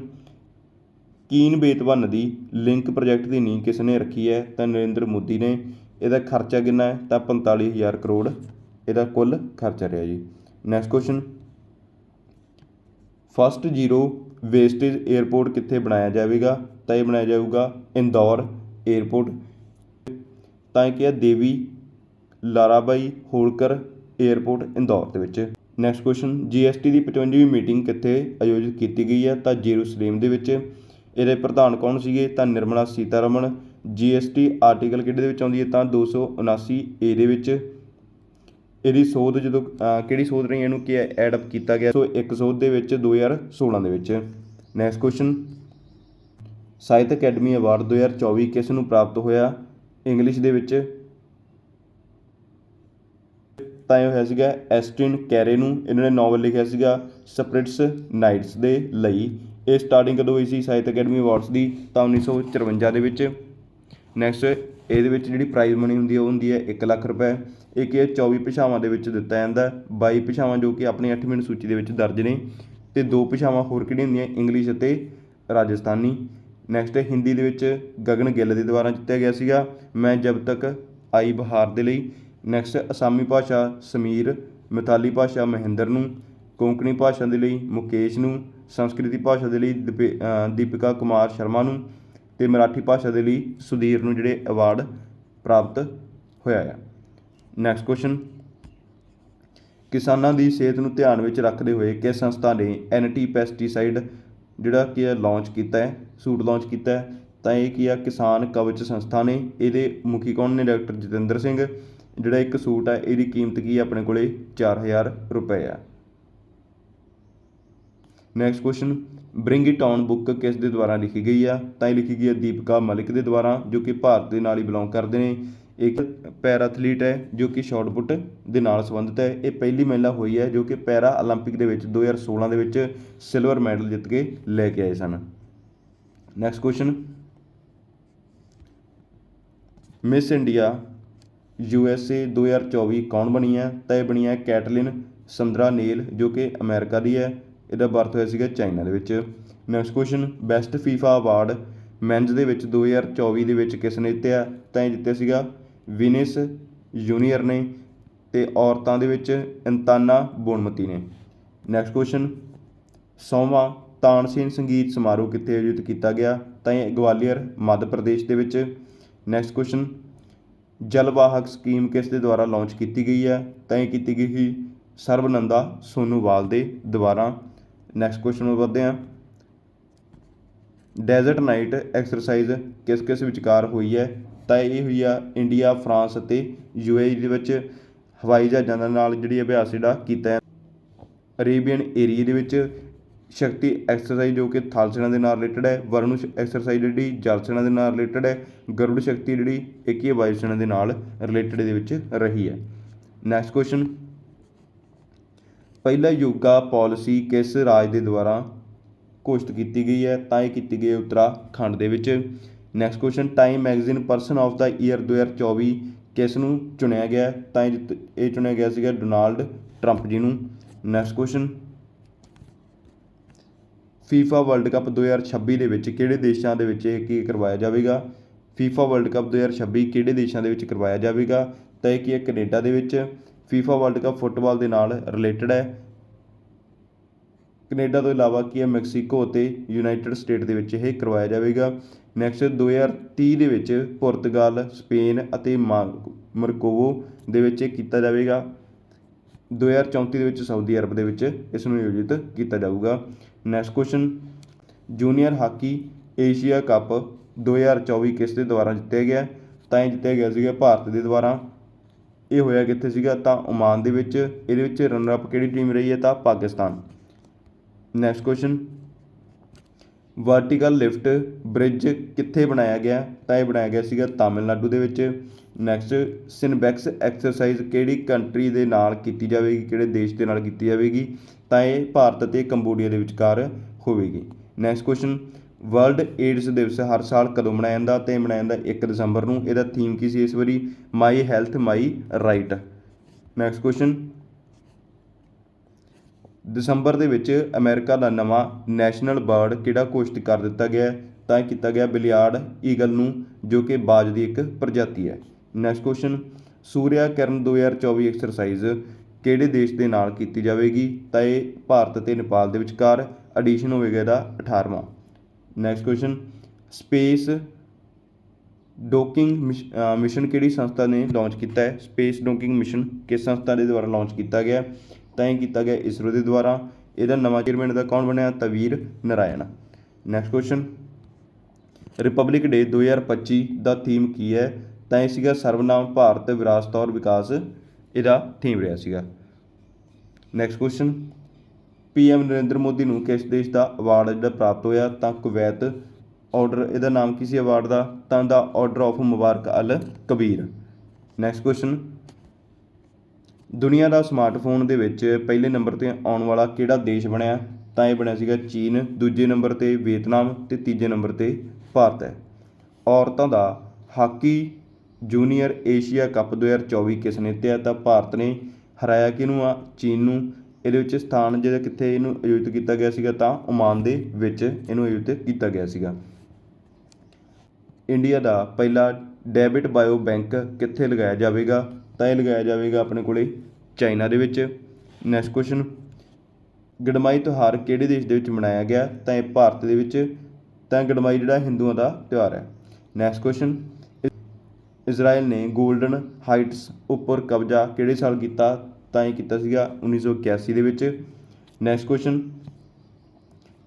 ਕੀਨ ਬੇਤਵਾ ਨਦੀ ਲਿੰਕ ਪ੍ਰੋਜੈਕਟ ਦੀ ਨੀਂਹ ਕਿਸ ਨੇ ਰੱਖੀ ਹੈ? ਤਾਂ ਨਰਿੰਦਰ ਮੋਦੀ ਨੇ। ਇਹਦਾ ਖਰਚਾ ਕਿੰਨਾ ਹੈ? ਤਾਂ 45000 ਕਰੋੜ ਇਹਦਾ ਕੁੱਲ ਖਰਚਾ ਰਿਹਾ ਜੀ। Next question first zero wastage airport ਕਿੱਥੇ ਬਣਾਇਆ ਜਾਵੇਗਾ? ਤਾਂ ਇਹ ਬਣਾਇਆ ਜਾਊਗਾ ਇੰਦੌਰ 에ਅਰਪੋਰਟ ਤਾਂ ਇਹ ਕਿਹਾ ਦੇਵੀ ਲਾਰਾਬਾਈ ਹੋਲਕਰ 에ਅਰਪੋਰਟ ਇੰਦੌਰ ਦੇ ਵਿੱਚ। ਨੈਕਸਟ ਕੁਐਸਚਨ ਜੀਐਸਟੀ ਦੀ 55ਵੀਂ ਮੀਟਿੰਗ ਕਿੱਥੇ ਆਯੋਜਿਤ ਕੀਤੀ ਗਈ ਹੈ? ਤਾਂ ਜੇਰੂਸਲੇਮ ਦੇ ਵਿੱਚ। ਇਹਦੇ ਪ੍ਰਧਾਨ ਕੌਣ ਸੀਗੇ? ਤਾਂ ਨਿਰਮਲਾ ਸੀਤਾਰਮਨ। ਜੀਐਸਟੀ ਆਰਟੀਕਲ ਕਿਹੜੇ ਦੇ ਵਿੱਚ ਆਉਂਦੀ ਹੈ? ਤਾਂ 279 ਏ ਦੇ ਵਿੱਚ। ਇਹਦੀ ਸੋਧ ਜਦੋਂ ਕਿਹੜੀ ਸੋਧ ਰਹੀ ਇਹਨੂੰ ਕੀ ਐਡ ਅਪ ਕੀਤਾ ਗਿਆ। ਸੋ ਇੱਕ ਸੋਧ ਦੇ ਵਿੱਚ 2016 ਦੇ ਵਿੱਚ। Next question Sahitya Akademi award 2024 ਕਿਸ ਨੂੰ ਪ੍ਰਾਪਤ ਹੋਇਆ? ਇੰਗਲਿਸ਼ ਦੇ ਵਿੱਚ। ਤਾਂ ਇਹ ਹੋਇਆ ਸੀਗਾ ਐਸਟਿਨ ਕੈਰੇ ਨੂੰ। ਇਹਨਾਂ ਨੇ ਨੋਵਲ ਲਿਖਿਆ ਸੀਗਾ ਸਪਰਿਟਸ ਨਾਈਟਸ ਦੇ ਲਈ। ਇਹ ਸਟਾਰਟਿੰਗ ਕਦੋਂ ਹੋਈ ਸੀ? ਸਾਹਿਤ ਅਕੈਡਮੀ ਅਵਾਰਡਸ ਦੀ ਤਾਂ 1954 ਦੇ ਵਿੱਚ। ਨੈਕਸਟ ਇਹਦੇ ਵਿੱਚ ਜਿਹੜੀ ਪ੍ਰਾਈਜ਼ ਮਨੀ ਹੁੰਦੀ ਹੈ ਉਹ ਹੁੰਦੀ ਹੈ 1 ਲੱਖ ਰੁਪਏ। ਇਹ ਕਿ 24 ਭਾਸ਼ਾਵਾਂ ਦੇ ਵਿੱਚ ਦਿੱਤਾ ਜਾਂਦਾ। ਹੈ। 22 ਭਾਸ਼ਾਵਾਂ ਜੋ ਕਿ ਆਪਣੀ 8ਵੀਂ ਸੂਚੀ ਦੇ ਵਿੱਚ ਦਰਜ ਨੇ ਤੇ ਦੋ ਭਾਸ਼ਾਵਾਂ ਹੋਰ ਕਿਹੜੀਆਂ ਹੁੰਦੀਆਂ? ਇੰਗਲਿਸ਼ ਅਤੇ ਰਾਜਸਥਾਨੀ। ਨੈਕਸਟ ਹਿੰਦੀ ਦੇ ਵਿੱਚ ਗਗਨ ਗਿੱਲ ਦੇ ਦੁਆਰਾ ਜਿੱਤਿਆ ਗਿਆ ਸੀਗਾ। ਮੈਂ ਜਬ ਤੱਕ ਆਈ ਬਹਾਰ ਦੇ ਲਈ। ਨੈਕਸਟ ਅਸਾਮੀ ਭਾਸ਼ਾ ਸਮੀਰ, ਮਿਤਾਲੀ ਭਾਸ਼ਾ ਮਹਿੰਦਰ ਨੂੰ, ਕੋਂਕਣੀ ਭਾਸ਼ਾ ਦੇ ਲਈ ਮੁਕੇਸ਼ ਨੂੰ, ਸੰਸਕ੍ਰਿਤੀ ਭਾਸ਼ਾ ਦੇ ਲਈ ਦੀਪੇ- ਦੀਪਿਕਾ ਕੁਮਾਰ ਸ਼ਰਮਾ ਨੂੰ ਤੇ ਮਰਾਠੀ ਭਾਸ਼ਾ ਦੇ ਲਈ ਸੁਧੀਰ ਨੂੰ ਜਿਹੜੇ ਅਵਾਰਡ ਪ੍ਰਾਪਤ ਹੋਇਆ ਹੈ ਨੈਕਸਟ ਕੁਐਸਚਨ ਕਿਸਾਨਾਂ ਦੀ ਸਿਹਤ ਨੂੰ ਧਿਆਨ ਵਿੱਚ ਰੱਖਦੇ ਹੋਏ ਕਿਸ ਸੰਸਥਾ ਨੇ ਐਂਟੀ ਪੈਸਟੀਸਾਈਡ ਜਿਹੜਾ ਕੀ ਹੈ ਲਾਂਚ ਕੀਤਾ ਹੈ, ਸੂਟ ਲਾਂਚ ਕੀਤਾ ਹੈ? ਤਾਂ ਇਹ ਕੀ ਆ, ਕਿਸਾਨ ਕਵਚ ਸੰਸਥਾ ਨੇ, ਇਹਦੇ ਮੁਖੀ ਕੌਣ ਨੇ? ਡਾਕਟਰ ਜਤਿੰਦਰ ਸਿੰਘ। ਜਿਹੜਾ ਇੱਕ ਸੂਟ ਹੈ ਇਹਦੀ ਕੀਮਤ ਕੀ ਹੈ ਆਪਣੇ ਕੋਲੇ? 4000 ਰੁਪਏ ਆ। next question bring it on book ਕਿਸ ਦੇ ਦੁਆਰਾ ਲਿਖੀ ਗਈ ਆ ਤਾਂ ਇਹ ਲਿਖੀ ਗਈ ਹੈ ਦੀਪਿਕਾ ਮਲਿਕ ਦੇ ਦੁਆਰਾ ਜੋ ਕਿ ਭਾਰਤ ਦੇ ਨਾਲ ਹੀ ਬਿਲੋਂਗ ਕਰਦੇ ਨੇ ਇੱਕ ਪੈਰਾਥਲੀਟ ਹੈ ਜੋ ਕਿ ਸ਼ਾਟ ਪੁੱਟ ਦੇ ਨਾਲ ਸੰਬੰਧਿਤ ਹੈ ਇਹ ਪਹਿਲੀ ਮਹਿਲਾ ਹੋਈ ਹੈ ਜੋ ਕਿ ਪੈਰਾ 올림픽 ਦੇ ਵਿੱਚ 2016 ਦੇ ਵਿੱਚ ਸਿਲਵਰ ਮੈਡਲ ਜਿੱਤ ਕੇ ਲੈ ਕੇ ਆਏ ਸਨ next question Miss India U S A 2024 ਕੌਣ ਬਣੀ ਹੈ ਤਾਂ ਇਹ ਬਣੀ ਹੈ ਕੈਟਲਿਨ ਸੰਦਰਾ ਨੇਲ ਜੋ ਕਿ ਅਮਰੀਕਾ ਦੀ ਹੈ ਇਹਦਾ ਬਰਥ ਹੋਇਆ ਸੀਗਾ ਚਾਈਨਾ ਦੇ ਵਿੱਚ। Next question best FIFA award men's ਦੇ ਵਿੱਚ 2024 ਦੇ ਵਿੱਚ ਕਿਸ ਨੇ ਜਿੱਤਿਆ? ਤਾਂ ਇਹ ਜਿੱਤਿਆ ਸੀਗਾ ਵਿਨਿਸ ਜੂਨੀਅਰ ਨੇ ਤੇ ਔਰਤਾਂ ਦੇ ਵਿੱਚ ਇੰਤਾਨਾ ਬੋਨਮਤੀ ਨੇ। ਨੈਕਸਟ ਕੁਐਸਚਨ ਸੌਵਾਂ ਤਾਨਸੇਨ ਸੰਗੀਤ ਸਮਾਰੋਹ ਕਿੱਥੇ ਆਯੋਜਿਤ ਕੀਤਾ ਗਿਆ? ਤਾਂ ਇਹ ਗਵਾਲੀਅਰ, ਮੱਧ ਪ੍ਰਦੇਸ਼ ਦੇ ਵਿੱਚ। ਨੈਕਸਟ ਕੁਐਸਚਨ ਜਲਵਾਹਕ ਸਕੀਮ ਕਿਸ ਦੇ ਦੁਆਰਾ ਲਾਂਚ ਕੀਤੀ ਗਈ ਹੈ? ਤਾਂ ਇਹ ਕੀਤੀ ਗਈ ਸੀ ਸਰਬਨੰਦਾ ਸੋਨੋਵਾਲ ਦੇ ਦੁਆਰਾ। ਨੈਕਸਟ ਕੁਐਸਚਨ ਨੂੰ ਵਧਦੇ ਹਾਂ। ਡੈਜ਼ਰਟ ਨਾਈਟ ਐਕਸਰਸਾਈਜ਼ ਕਿਸ ਕਿਸ ਵਿਚਕਾਰ ਹੋਈ ਹੈ? ਤਾਂ ਇਹ ਹੋਈ ਆ ਇੰਡੀਆ ਫਰਾਂਸ ਅਤੇ ਯੂਏਈ ਦੇ ਵਿੱਚ। ਹਵਾਈ ਜਹਾਜ਼ਾਂ ਦੇ ਨਾਲ ਜਿਹੜੀ ਅਭਿਆਸ ਜਿਹੜਾ ਕੀਤਾ ਹੈ। ਅਰੇਬੀਅਨ ਏਰੀਆ ਦੇ ਵਿੱਚ ਸ਼ਕਤੀ ਐਕਸਰਸਾਈਜ਼ ਜੋ ਕਿ ਥਲ ਸੈਨਾ ਦੇ ਨਾਲ ਰਿਲੇਟਡ ਹੈ ਵਰੁਣ ਐਕਸਰਸਾਈਜ਼ ਜਿਹੜੀ ਜਲ ਸੈਨਾ ਦੇ ਨਾਲ ਰਿਲੇਟਡ ਹੈ, ਗਰੁੜ ਸ਼ਕਤੀ ਜਿਹੜੀ ਇੱਕ ਹੀ ਵਾਯੂ ਸੈਨਾ ਦੇ ਨਾਲ ਰਿਲੇਟਡ ਦੇ ਵਿੱਚ ਰਹੀ ਹੈ। ਨੈਕਸਟ ਕੁਐਸਚਨ ਪਹਿਲਾ ਯੋਗਾ ਪਾਲਿਸੀ ਕਿਸ ਰਾਜ ਦੇ ਦੁਆਰਾ ਘੋਸ਼ਿਤ ਕੀਤੀ ਗਈ ਹੈ? ਤਾਂ ਇਹ ਕੀਤੀ ਗਈ ਹੈ ਉੱਤਰਾਖੰਡ ਦੇ ਵਿੱਚ। Next question Time magazine person of the year 2024 ਕਿਸ ਨੂੰ ਚੁਣਿਆ ਗਿਆ ਤਾਂ ਇਹ ਚੁਣਿਆ ਗਿਆ ਸੀਗਾ ਡੋਨਾਲਡ ਟਰੰਪ ਜੀ ਨੂੰ। Next question FIFA world cup 2026 ਦੇ ਵਿੱਚ ਕਿਹੜੇ ਦੇਸ਼ਾਂ ਦੇ ਵਿੱਚ ਇਹ ਕੀ ਕਰਵਾਇਆ ਜਾਵੇਗਾ? ਫੀਫਾ ਵਰਲਡ ਕੱਪ 2026 ਕਿਹੜੇ ਦੇਸ਼ਾਂ ਦੇ ਵਿੱਚ ਕਰਵਾਇਆ ਜਾਵੇਗਾ? ਤਾਂ ਇਹ ਕੀ ਹੈ? ਕੈਨੇਡਾ ਦੇ ਵਿੱਚ। ਫੀਫਾ ਵਰਲਡ ਕੱਪ ਫੁੱਟਬਾਲ ਦੇ ਨਾਲ ਰਿਲੇਟਡ ਹੈ। ਕੈਨੇਡਾ ਤੋਂ ਇਲਾਵਾ ਕੀ ਹੈ? ਮੈਕਸੀਕੋ ਅਤੇ ਯੂਨਾਈਟਿਡ ਸਟੇਟ ਦੇ ਵਿੱਚ ਇਹ ਕਰਵਾਇਆ ਜਾਵੇਗਾ। ਨੈਕਸਟ 2030 ਦੇ ਵਿੱਚ ਪੁਰਤਗਾਲ, ਸਪੇਨ ਅਤੇ ਮਾ- ਮਰਕੋਵੋ ਦੇ ਵਿੱਚ ਇਹ ਕੀਤਾ ਜਾਵੇਗਾ। 2034 ਦੇ ਵਿੱਚ ਸਾਊਦੀ ਅਰਬ ਦੇ ਵਿੱਚ ਇਸ ਨੂੰ ਆਯੋਜਿਤ ਕੀਤਾ ਜਾਊਗਾ। Next question junior hockey Asia cup 2024 ਕਿਸ ਦੇ ਦੁਆਰਾ ਜਿੱਤਿਆ ਗਿਆ? ਤਾਂ ਇਹ ਜਿੱਤਿਆ ਗਿਆ ਸੀਗਾ ਭਾਰਤ ਦੇ ਦੁਆਰਾ। ਇਹ ਹੋਇਆ ਕਿੱਥੇ ਸੀਗਾ? ਤਾਂ ਓਮਾਨ ਦੇ ਵਿੱਚ, ਇਹਦੇ ਵਿੱਚ ਰਨਰ ਅਪ ਕਿਹੜੀ ਟੀਮ ਰਹੀ ਹੈ? ਤਾਂ Pakistan. Next question vertical lift bridge ਕਿੱਥੇ ਬਣਾਇਆ ਗਿਆ? ਤਾਂ ਇਹ ਬਣਾਇਆ ਗਿਆ ਸੀਗਾ ਤਾਮਿਲਨਾਡੂ ਦੇ ਵਿੱਚ। ਨੈਕਸਟ ਸਿਨਬੈਕਸ ਐਕਸਰਸਾਈਜ਼ ਕਿਹੜੀ ਕੰਟਰੀ ਦੇ ਨਾਲ ਕੀਤੀ ਜਾਵੇਗੀ? ਕਿਹੜੇ ਦੇਸ਼ ਦੇ ਨਾਲ ਕੀਤੀ ਜਾਵੇਗੀ? ਤਾਂ ਇਹ ਭਾਰਤ ਅਤੇ ਕੰਬੋਡੀਆ ਦੇ ਵਿਚਕਾਰ ਹੋਵੇਗੀ। ਨੈਕਸਟ ਕੁਐਸਚਨ ਵਰਲਡ ਏਡਸ ਦਿਵਸ ਹਰ ਸਾਲ ਕਦੋਂ ਮਨਾਇਆ ਜਾਂਦਾ ਤੇ ਮਨਾਇਆ ਜਾਂਦਾ 1 ਦਸੰਬਰ ਨੂੰ, ਇਹਦਾ ਥੀਮ ਕੀ ਸੀ ਇਸ ਵਾਰੀ? My health my right next question ਦਸੰਬਰ ਦੇ ਵਿੱਚ ਅਮਰੀਕਾ ਦਾ ਨਵਾਂ ਨੈਸ਼ਨਲ ਬਰਡ ਕਿਹੜਾ ਘੋਸ਼ਿਤ ਕਰ ਦਿੱਤਾ ਗਿਆ ਤਾਂ ਇਹ ਕੀਤਾ ਗਿਆ ਬਿਲਿਆਰਡ ਈਗਲ ਨੂੰ, ਜੋ ਕਿ ਬਾਜ ਦੀ ਇੱਕ ਪ੍ਰਜਾਤੀ ਹੈ। Next question Surya Kiran 2024 exercise ਕਿਹੜੇ ਦੇਸ਼ ਦੇ ਨਾਲ ਕੀਤੀ ਜਾਵੇਗੀ? ਤਾਂ ਇਹ ਭਾਰਤ ਅਤੇ ਨੇਪਾਲ ਦੇ ਵਿਚਕਾਰ ਐਡੀਸ਼ਨ ਹੋਵੇਗਾ ਇਹਦਾ 18ਵਾਂ next question space docking mission ਕਿਹੜੀ ਸੰਸਥਾ ਨੇ ਲਾਂਚ ਕੀਤਾ ਹੈ? ਸਪੇਸ ਡੋਕਿੰਗ ਮਿਸ਼ਨ ਕਿਸ ਸੰਸਥਾ ਦੇ ਦੁਆਰਾ ਲਾਂਚ ਕੀਤਾ ਗਿਆ? ਤਾਂ ਇਹ ਕੀਤਾ ਗਿਆ ਇਸਰੋ ਦੇ ਦੁਆਰਾ। ਇਹਦਾ ਨਵਾਂ ਚੇਅਰਮੈਨ ਦਾ ਕੌਣ ਬਣਿਆ? Taveer Narayan. Next question republic day 2025 ਦਾ ਥੀਮ ਕੀ ਹੈ? ਤਾਂ ਇਹ ਸੀਗਾ ਸਰਵਨਾਮ ਭਾਰਤ ਵਿਰਾਸਤ ਔਰ ਵਿਕਾਸ। ਇਹਦਾ ਥੀਮ ਰਿਹਾ ਸੀਗਾ। Next question PM Narendra Modi ਨੂੰ ਕਿਸ ਦੇਸ਼ ਦਾ ਅਵਾਰਡ ਜਿਹੜਾ ਪ੍ਰਾਪਤ ਹੋਇਆ, ਤਾਂ ਕੁਵੈਤ ਆਰਡਰ, ਇਹਦਾ ਨਾਮ ਕੀ ਸੀ ਅਵਾਰਡ ਦਾ? ਤਾਂ ਦਾ order of Mubarak al Kabeer. Next question ਦੁਨੀਆ ਦਾ ਸਮਾਰਟਫੋਨ ਦੇ ਵਿੱਚ ਪਹਿਲੇ ਨੰਬਰ ਤੇ ਆਉਣ ਵਾਲਾ ਕਿਹੜਾ ਦੇਸ਼ ਬਣਿਆ? ਤਾਂ ਇਹ ਬਣਿਆ ਸੀਗਾ ਚੀਨ, ਦੂਜੇ ਨੰਬਰ ਤੇ ਵੀਅਤਨਾਮ ਤੇ ਤੀਜੇ ਨੰਬਰ ਤੇ ਭਾਰਤ ਹੈ। ਔਰਤਾਂ ਦਾ ਹਾਕੀ ਜੂਨੀਅਰ ਏਸ਼ੀਆ ਕੱਪ 2024 ਕਿਸ ਨੇ ਜਿੱਤਿਆ ਤਾਂ ਭਾਰਤ ਨੇ ਹਰਾਇਆ ਕਿਹਨੂੰ ਆ? ਚੀਨ ਨੂੰ। ਇਹਦੇ ਵਿੱਚ ਸਥਾਨ ਜਿਹੜਾ ਕਿੱਥੇ ਇਹਨੂੰ ਆਯੋਜਿਤ ਕੀਤਾ ਗਿਆ ਸੀਗਾ ਤਾਂ ਓਮਾਨ ਦੇ ਵਿੱਚ ਇਹਨੂੰ ਆਯੋਜਿਤ ਕੀਤਾ ਗਿਆ ਸੀਗਾ। ਇੰਡੀਆ ਦਾ ਪਹਿਲਾ ਡੈਬਿਟ ਬਾਇਓ ਬੈਂਕ ਕਿੱਥੇ ਲਗਾਇਆ ਜਾਵੇਗਾ? ਤਾਂ ਇਹ ਲਗਾਇਆ ਜਾਵੇਗਾ ਆਪਣੇ ਕੋਲੇ ਚਾਈਨਾ ਦੇ ਵਿੱਚ। ਨੈਕਸਟ ਕੁਐਸਚਨ ਗੜਮਾਈ ਤਿਉਹਾਰ ਕਿਹੜੇ ਦੇਸ਼ ਦੇ ਵਿੱਚ ਮਨਾਇਆ ਗਿਆ? ਤਾਂ ਇਹ ਭਾਰਤ ਦੇ ਵਿੱਚ। ਤਾਂ ਗੜਮਾਈ ਜਿਹੜਾ ਹਿੰਦੂਆਂ ਦਾ ਤਿਉਹਾਰ ਹੈ। ਨੈਕਸਟ ਕੁਐਸਚਨ ਇਜ਼ਰਾਈਲ ਨੇ 골ਡਨ ਹਾਈਟਸ ਉੱਪਰ ਕਬਜ਼ਾ ਕਿਹੜੇ ਸਾਲ ਕੀਤਾ? ਤਾਂ ਇਹ ਕੀਤਾ ਸੀਗਾ 1981 ਦੇ ਵਿੱਚ। ਨੈਕਸਟ ਕੁਐਸਚਨ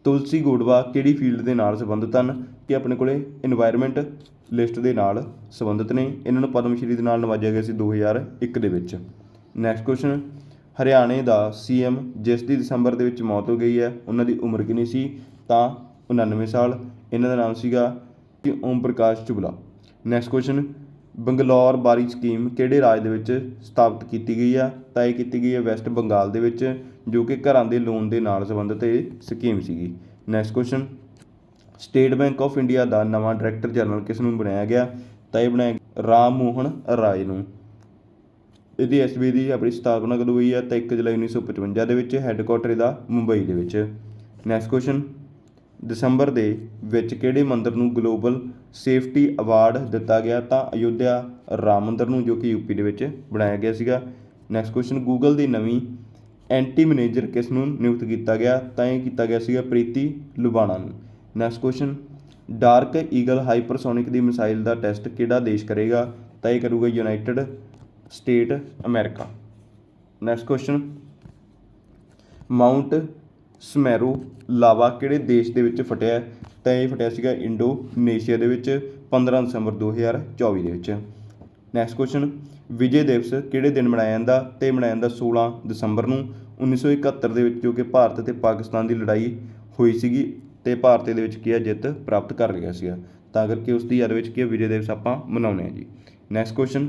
ਤੁਲਸੀ ਗੋਡਵਾ ਕਿਹੜੀ ਫੀਲਡ ਦੇ ਨਾਲ ਸੰਬੰਧਿਤ ਹਨ? ਕਿ ਆਪਣੇ ਕੋਲੇ এনवायरमेंट ਲਿਸਟ ਦੇ ਨਾਲ ਸੰਬੰਧਿਤ ਨੇ। ਇਹਨਾਂ ਨੂੰ ਪਦਮ ਸ਼੍ਰੀ ਦੇ ਨਾਲ ਨਵਾਜਿਆ ਗਿਆ ਸੀ 2001 ਦੇ ਵਿੱਚ। ਨੈਕਸਟ ਕੁਐਸਚਨ ਹਰਿਆਣੇ ਦਾ ਸੀਐਮ ਜਿਸ ਦੀ ਦਸੰਬਰ ਦੇ ਵਿੱਚ ਮੌਤ ਹੋ ਗਈ ਹੈ, ਉਹਨਾਂ ਦੀ ਉਮਰ ਕਿੰਨੀ ਸੀ? ਤਾਂ 99 ਸਾਲ। ਇਹਨਾਂ ਦਾ ਨਾਮ ਸੀਗਾ ਕਿ ਓਮ ਪ੍ਰਕਾਸ਼ ਚੁਗਲਾ ਨੈਕਸਟ ਕੁਐਸਚਨ ਬੰਗਲੌਰ ਬਾਰੀ ਸਕੀਮ ਕਿਹੜੇ ਰਾਜ ਦੇ ਵਿੱਚ ਸਥਾਪਿਤ ਕੀਤੀ ਗਈ ਆ? ਤਾਂ ਇਹ ਕੀਤੀ ਗਈ ਹੈ ਵੈਸਟ ਬੰਗਾਲ ਦੇ ਵਿੱਚ, ਜੋ ਕਿ ਘਰਾਂ ਦੇ ਲੋਨ ਦੇ ਨਾਲ ਸੰਬੰਧਿਤ ਇਹ ਸਕੀਮ ਸੀਗੀ। Next question State Bank of India ਦਾ ਨਵਾਂ ਡਾਇਰੈਕਟਰ ਜਨਰਲ ਕਿਸ ਨੂੰ ਬਣਾਇਆ ਗਿਆ? ਤਾਂ ਇਹ ਬਣਾਇਆ ਰਾਮ ਮੋਹਨ ਰਾਏ ਨੂੰ। ਇਹਦੀ ਐਸਬੀ ਦੀ ਆਪਣੀ ਸਥਾਪਨਾ ਕਦੋਂ ਹੋਈ ਹੈ ਤਾਂ 1 ਜੁਲਾਈ 1955 ਦੇ ਵਿੱਚ ਹੈੱਡਕੁਆਟਰ ਇਹਦਾ ਮੁੰਬਈ ਦੇ ਵਿੱਚ। ਨੈਕਸਟ ਕੁਐਸਚਨ ਦਸੰਬਰ ਦੇ ਵਿੱਚ ਕਿਹੜੇ ਮੰਦਰ ਨੂੰ ਗਲੋਬਲ ਸੇਫਟੀ ਅਵਾਰਡ ਦਿੱਤਾ ਗਿਆ ਤਾਂ ਅਯੁੱਧਿਆ ਰਾਮ ਮੰਦਰ ਨੂੰ, ਜੋ ਕਿ ਯੂਪੀ ਦੇ ਵਿੱਚ ਬਣਾਇਆ ਗਿਆ ਸੀਗਾ। ਨੈਕਸਟ ਕੁਐਸਚਨ ਗੂਗਲ ਦੀ ਨਵੀਂ ਐਂਟੀ ਮੈਨੇਜਰ ਕਿਸ ਨੂੰ ਨਿਯੁਕਤ ਕੀਤਾ ਗਿਆ? ਤਾਂ ਇਹ ਕੀਤਾ ਗਿਆ ਸੀਗਾ ਪ੍ਰੀਤੀ ਲੁਬਾਣਾ ਨੂੰ। Next question Dark Eagle hypersonic ਦੀ ਮਿਸਾਈਲ ਦਾ ਟੈਸਟ ਕਿਹੜਾ ਦੇਸ਼ ਕਰੇਗਾ? ਤਾਂ ਇਹ ਕਰੂਗਾ United State America next question Mount Semeru lava ਕਿਹੜੇ ਦੇਸ਼ ਦੇ ਵਿੱਚ ਫਟਿਆ ਤਾਂ ਇਹ ਫਟਿਆ ਸੀਗਾ ਇੰਡੋਨੇਸ਼ੀਆ ਦੇ ਵਿੱਚ 15 ਦਸੰਬਰ 2024 ਦੇ ਵਿੱਚ। ਨੈਕਸਟ ਕੁਐਸਚਨ ਵਿਜੇ ਦਿਵਸ ਕਿਹੜੇ ਦਿਨ ਮਨਾਇਆ ਜਾਂਦਾ ਤੇ ਇਹ ਮਨਾਇਆ ਜਾਂਦਾ 16 ਦਸੰਬਰ ਨੂੰ? 1971 ਦੇ ਵਿੱਚ ਜੋ ਕਿ ਭਾਰਤ ਤੇ ਪਾਕਿਸਤਾਨ ਦੀ ਲੜਾਈ ਹੋਈ ਸੀਗੀ ਤੇ ਭਾਰਤ ਦੇ ਵਿੱਚ ਕੀ ਹੈ ਜਿੱਤ ਪ੍ਰਾਪਤ ਕਰ ਲਿਆ ਸੀਗਾ। ਤਾਂ ਕਰਕੇ ਉਸ ਦੀ ਯਾਦ ਵਿੱਚ ਕੀ ਹੈ, ਵਿਜੇ ਦਿਵਸ ਆਪਾਂ ਮਨਾਉਂਦੇ ਹਾਂ ਜੀ। Next question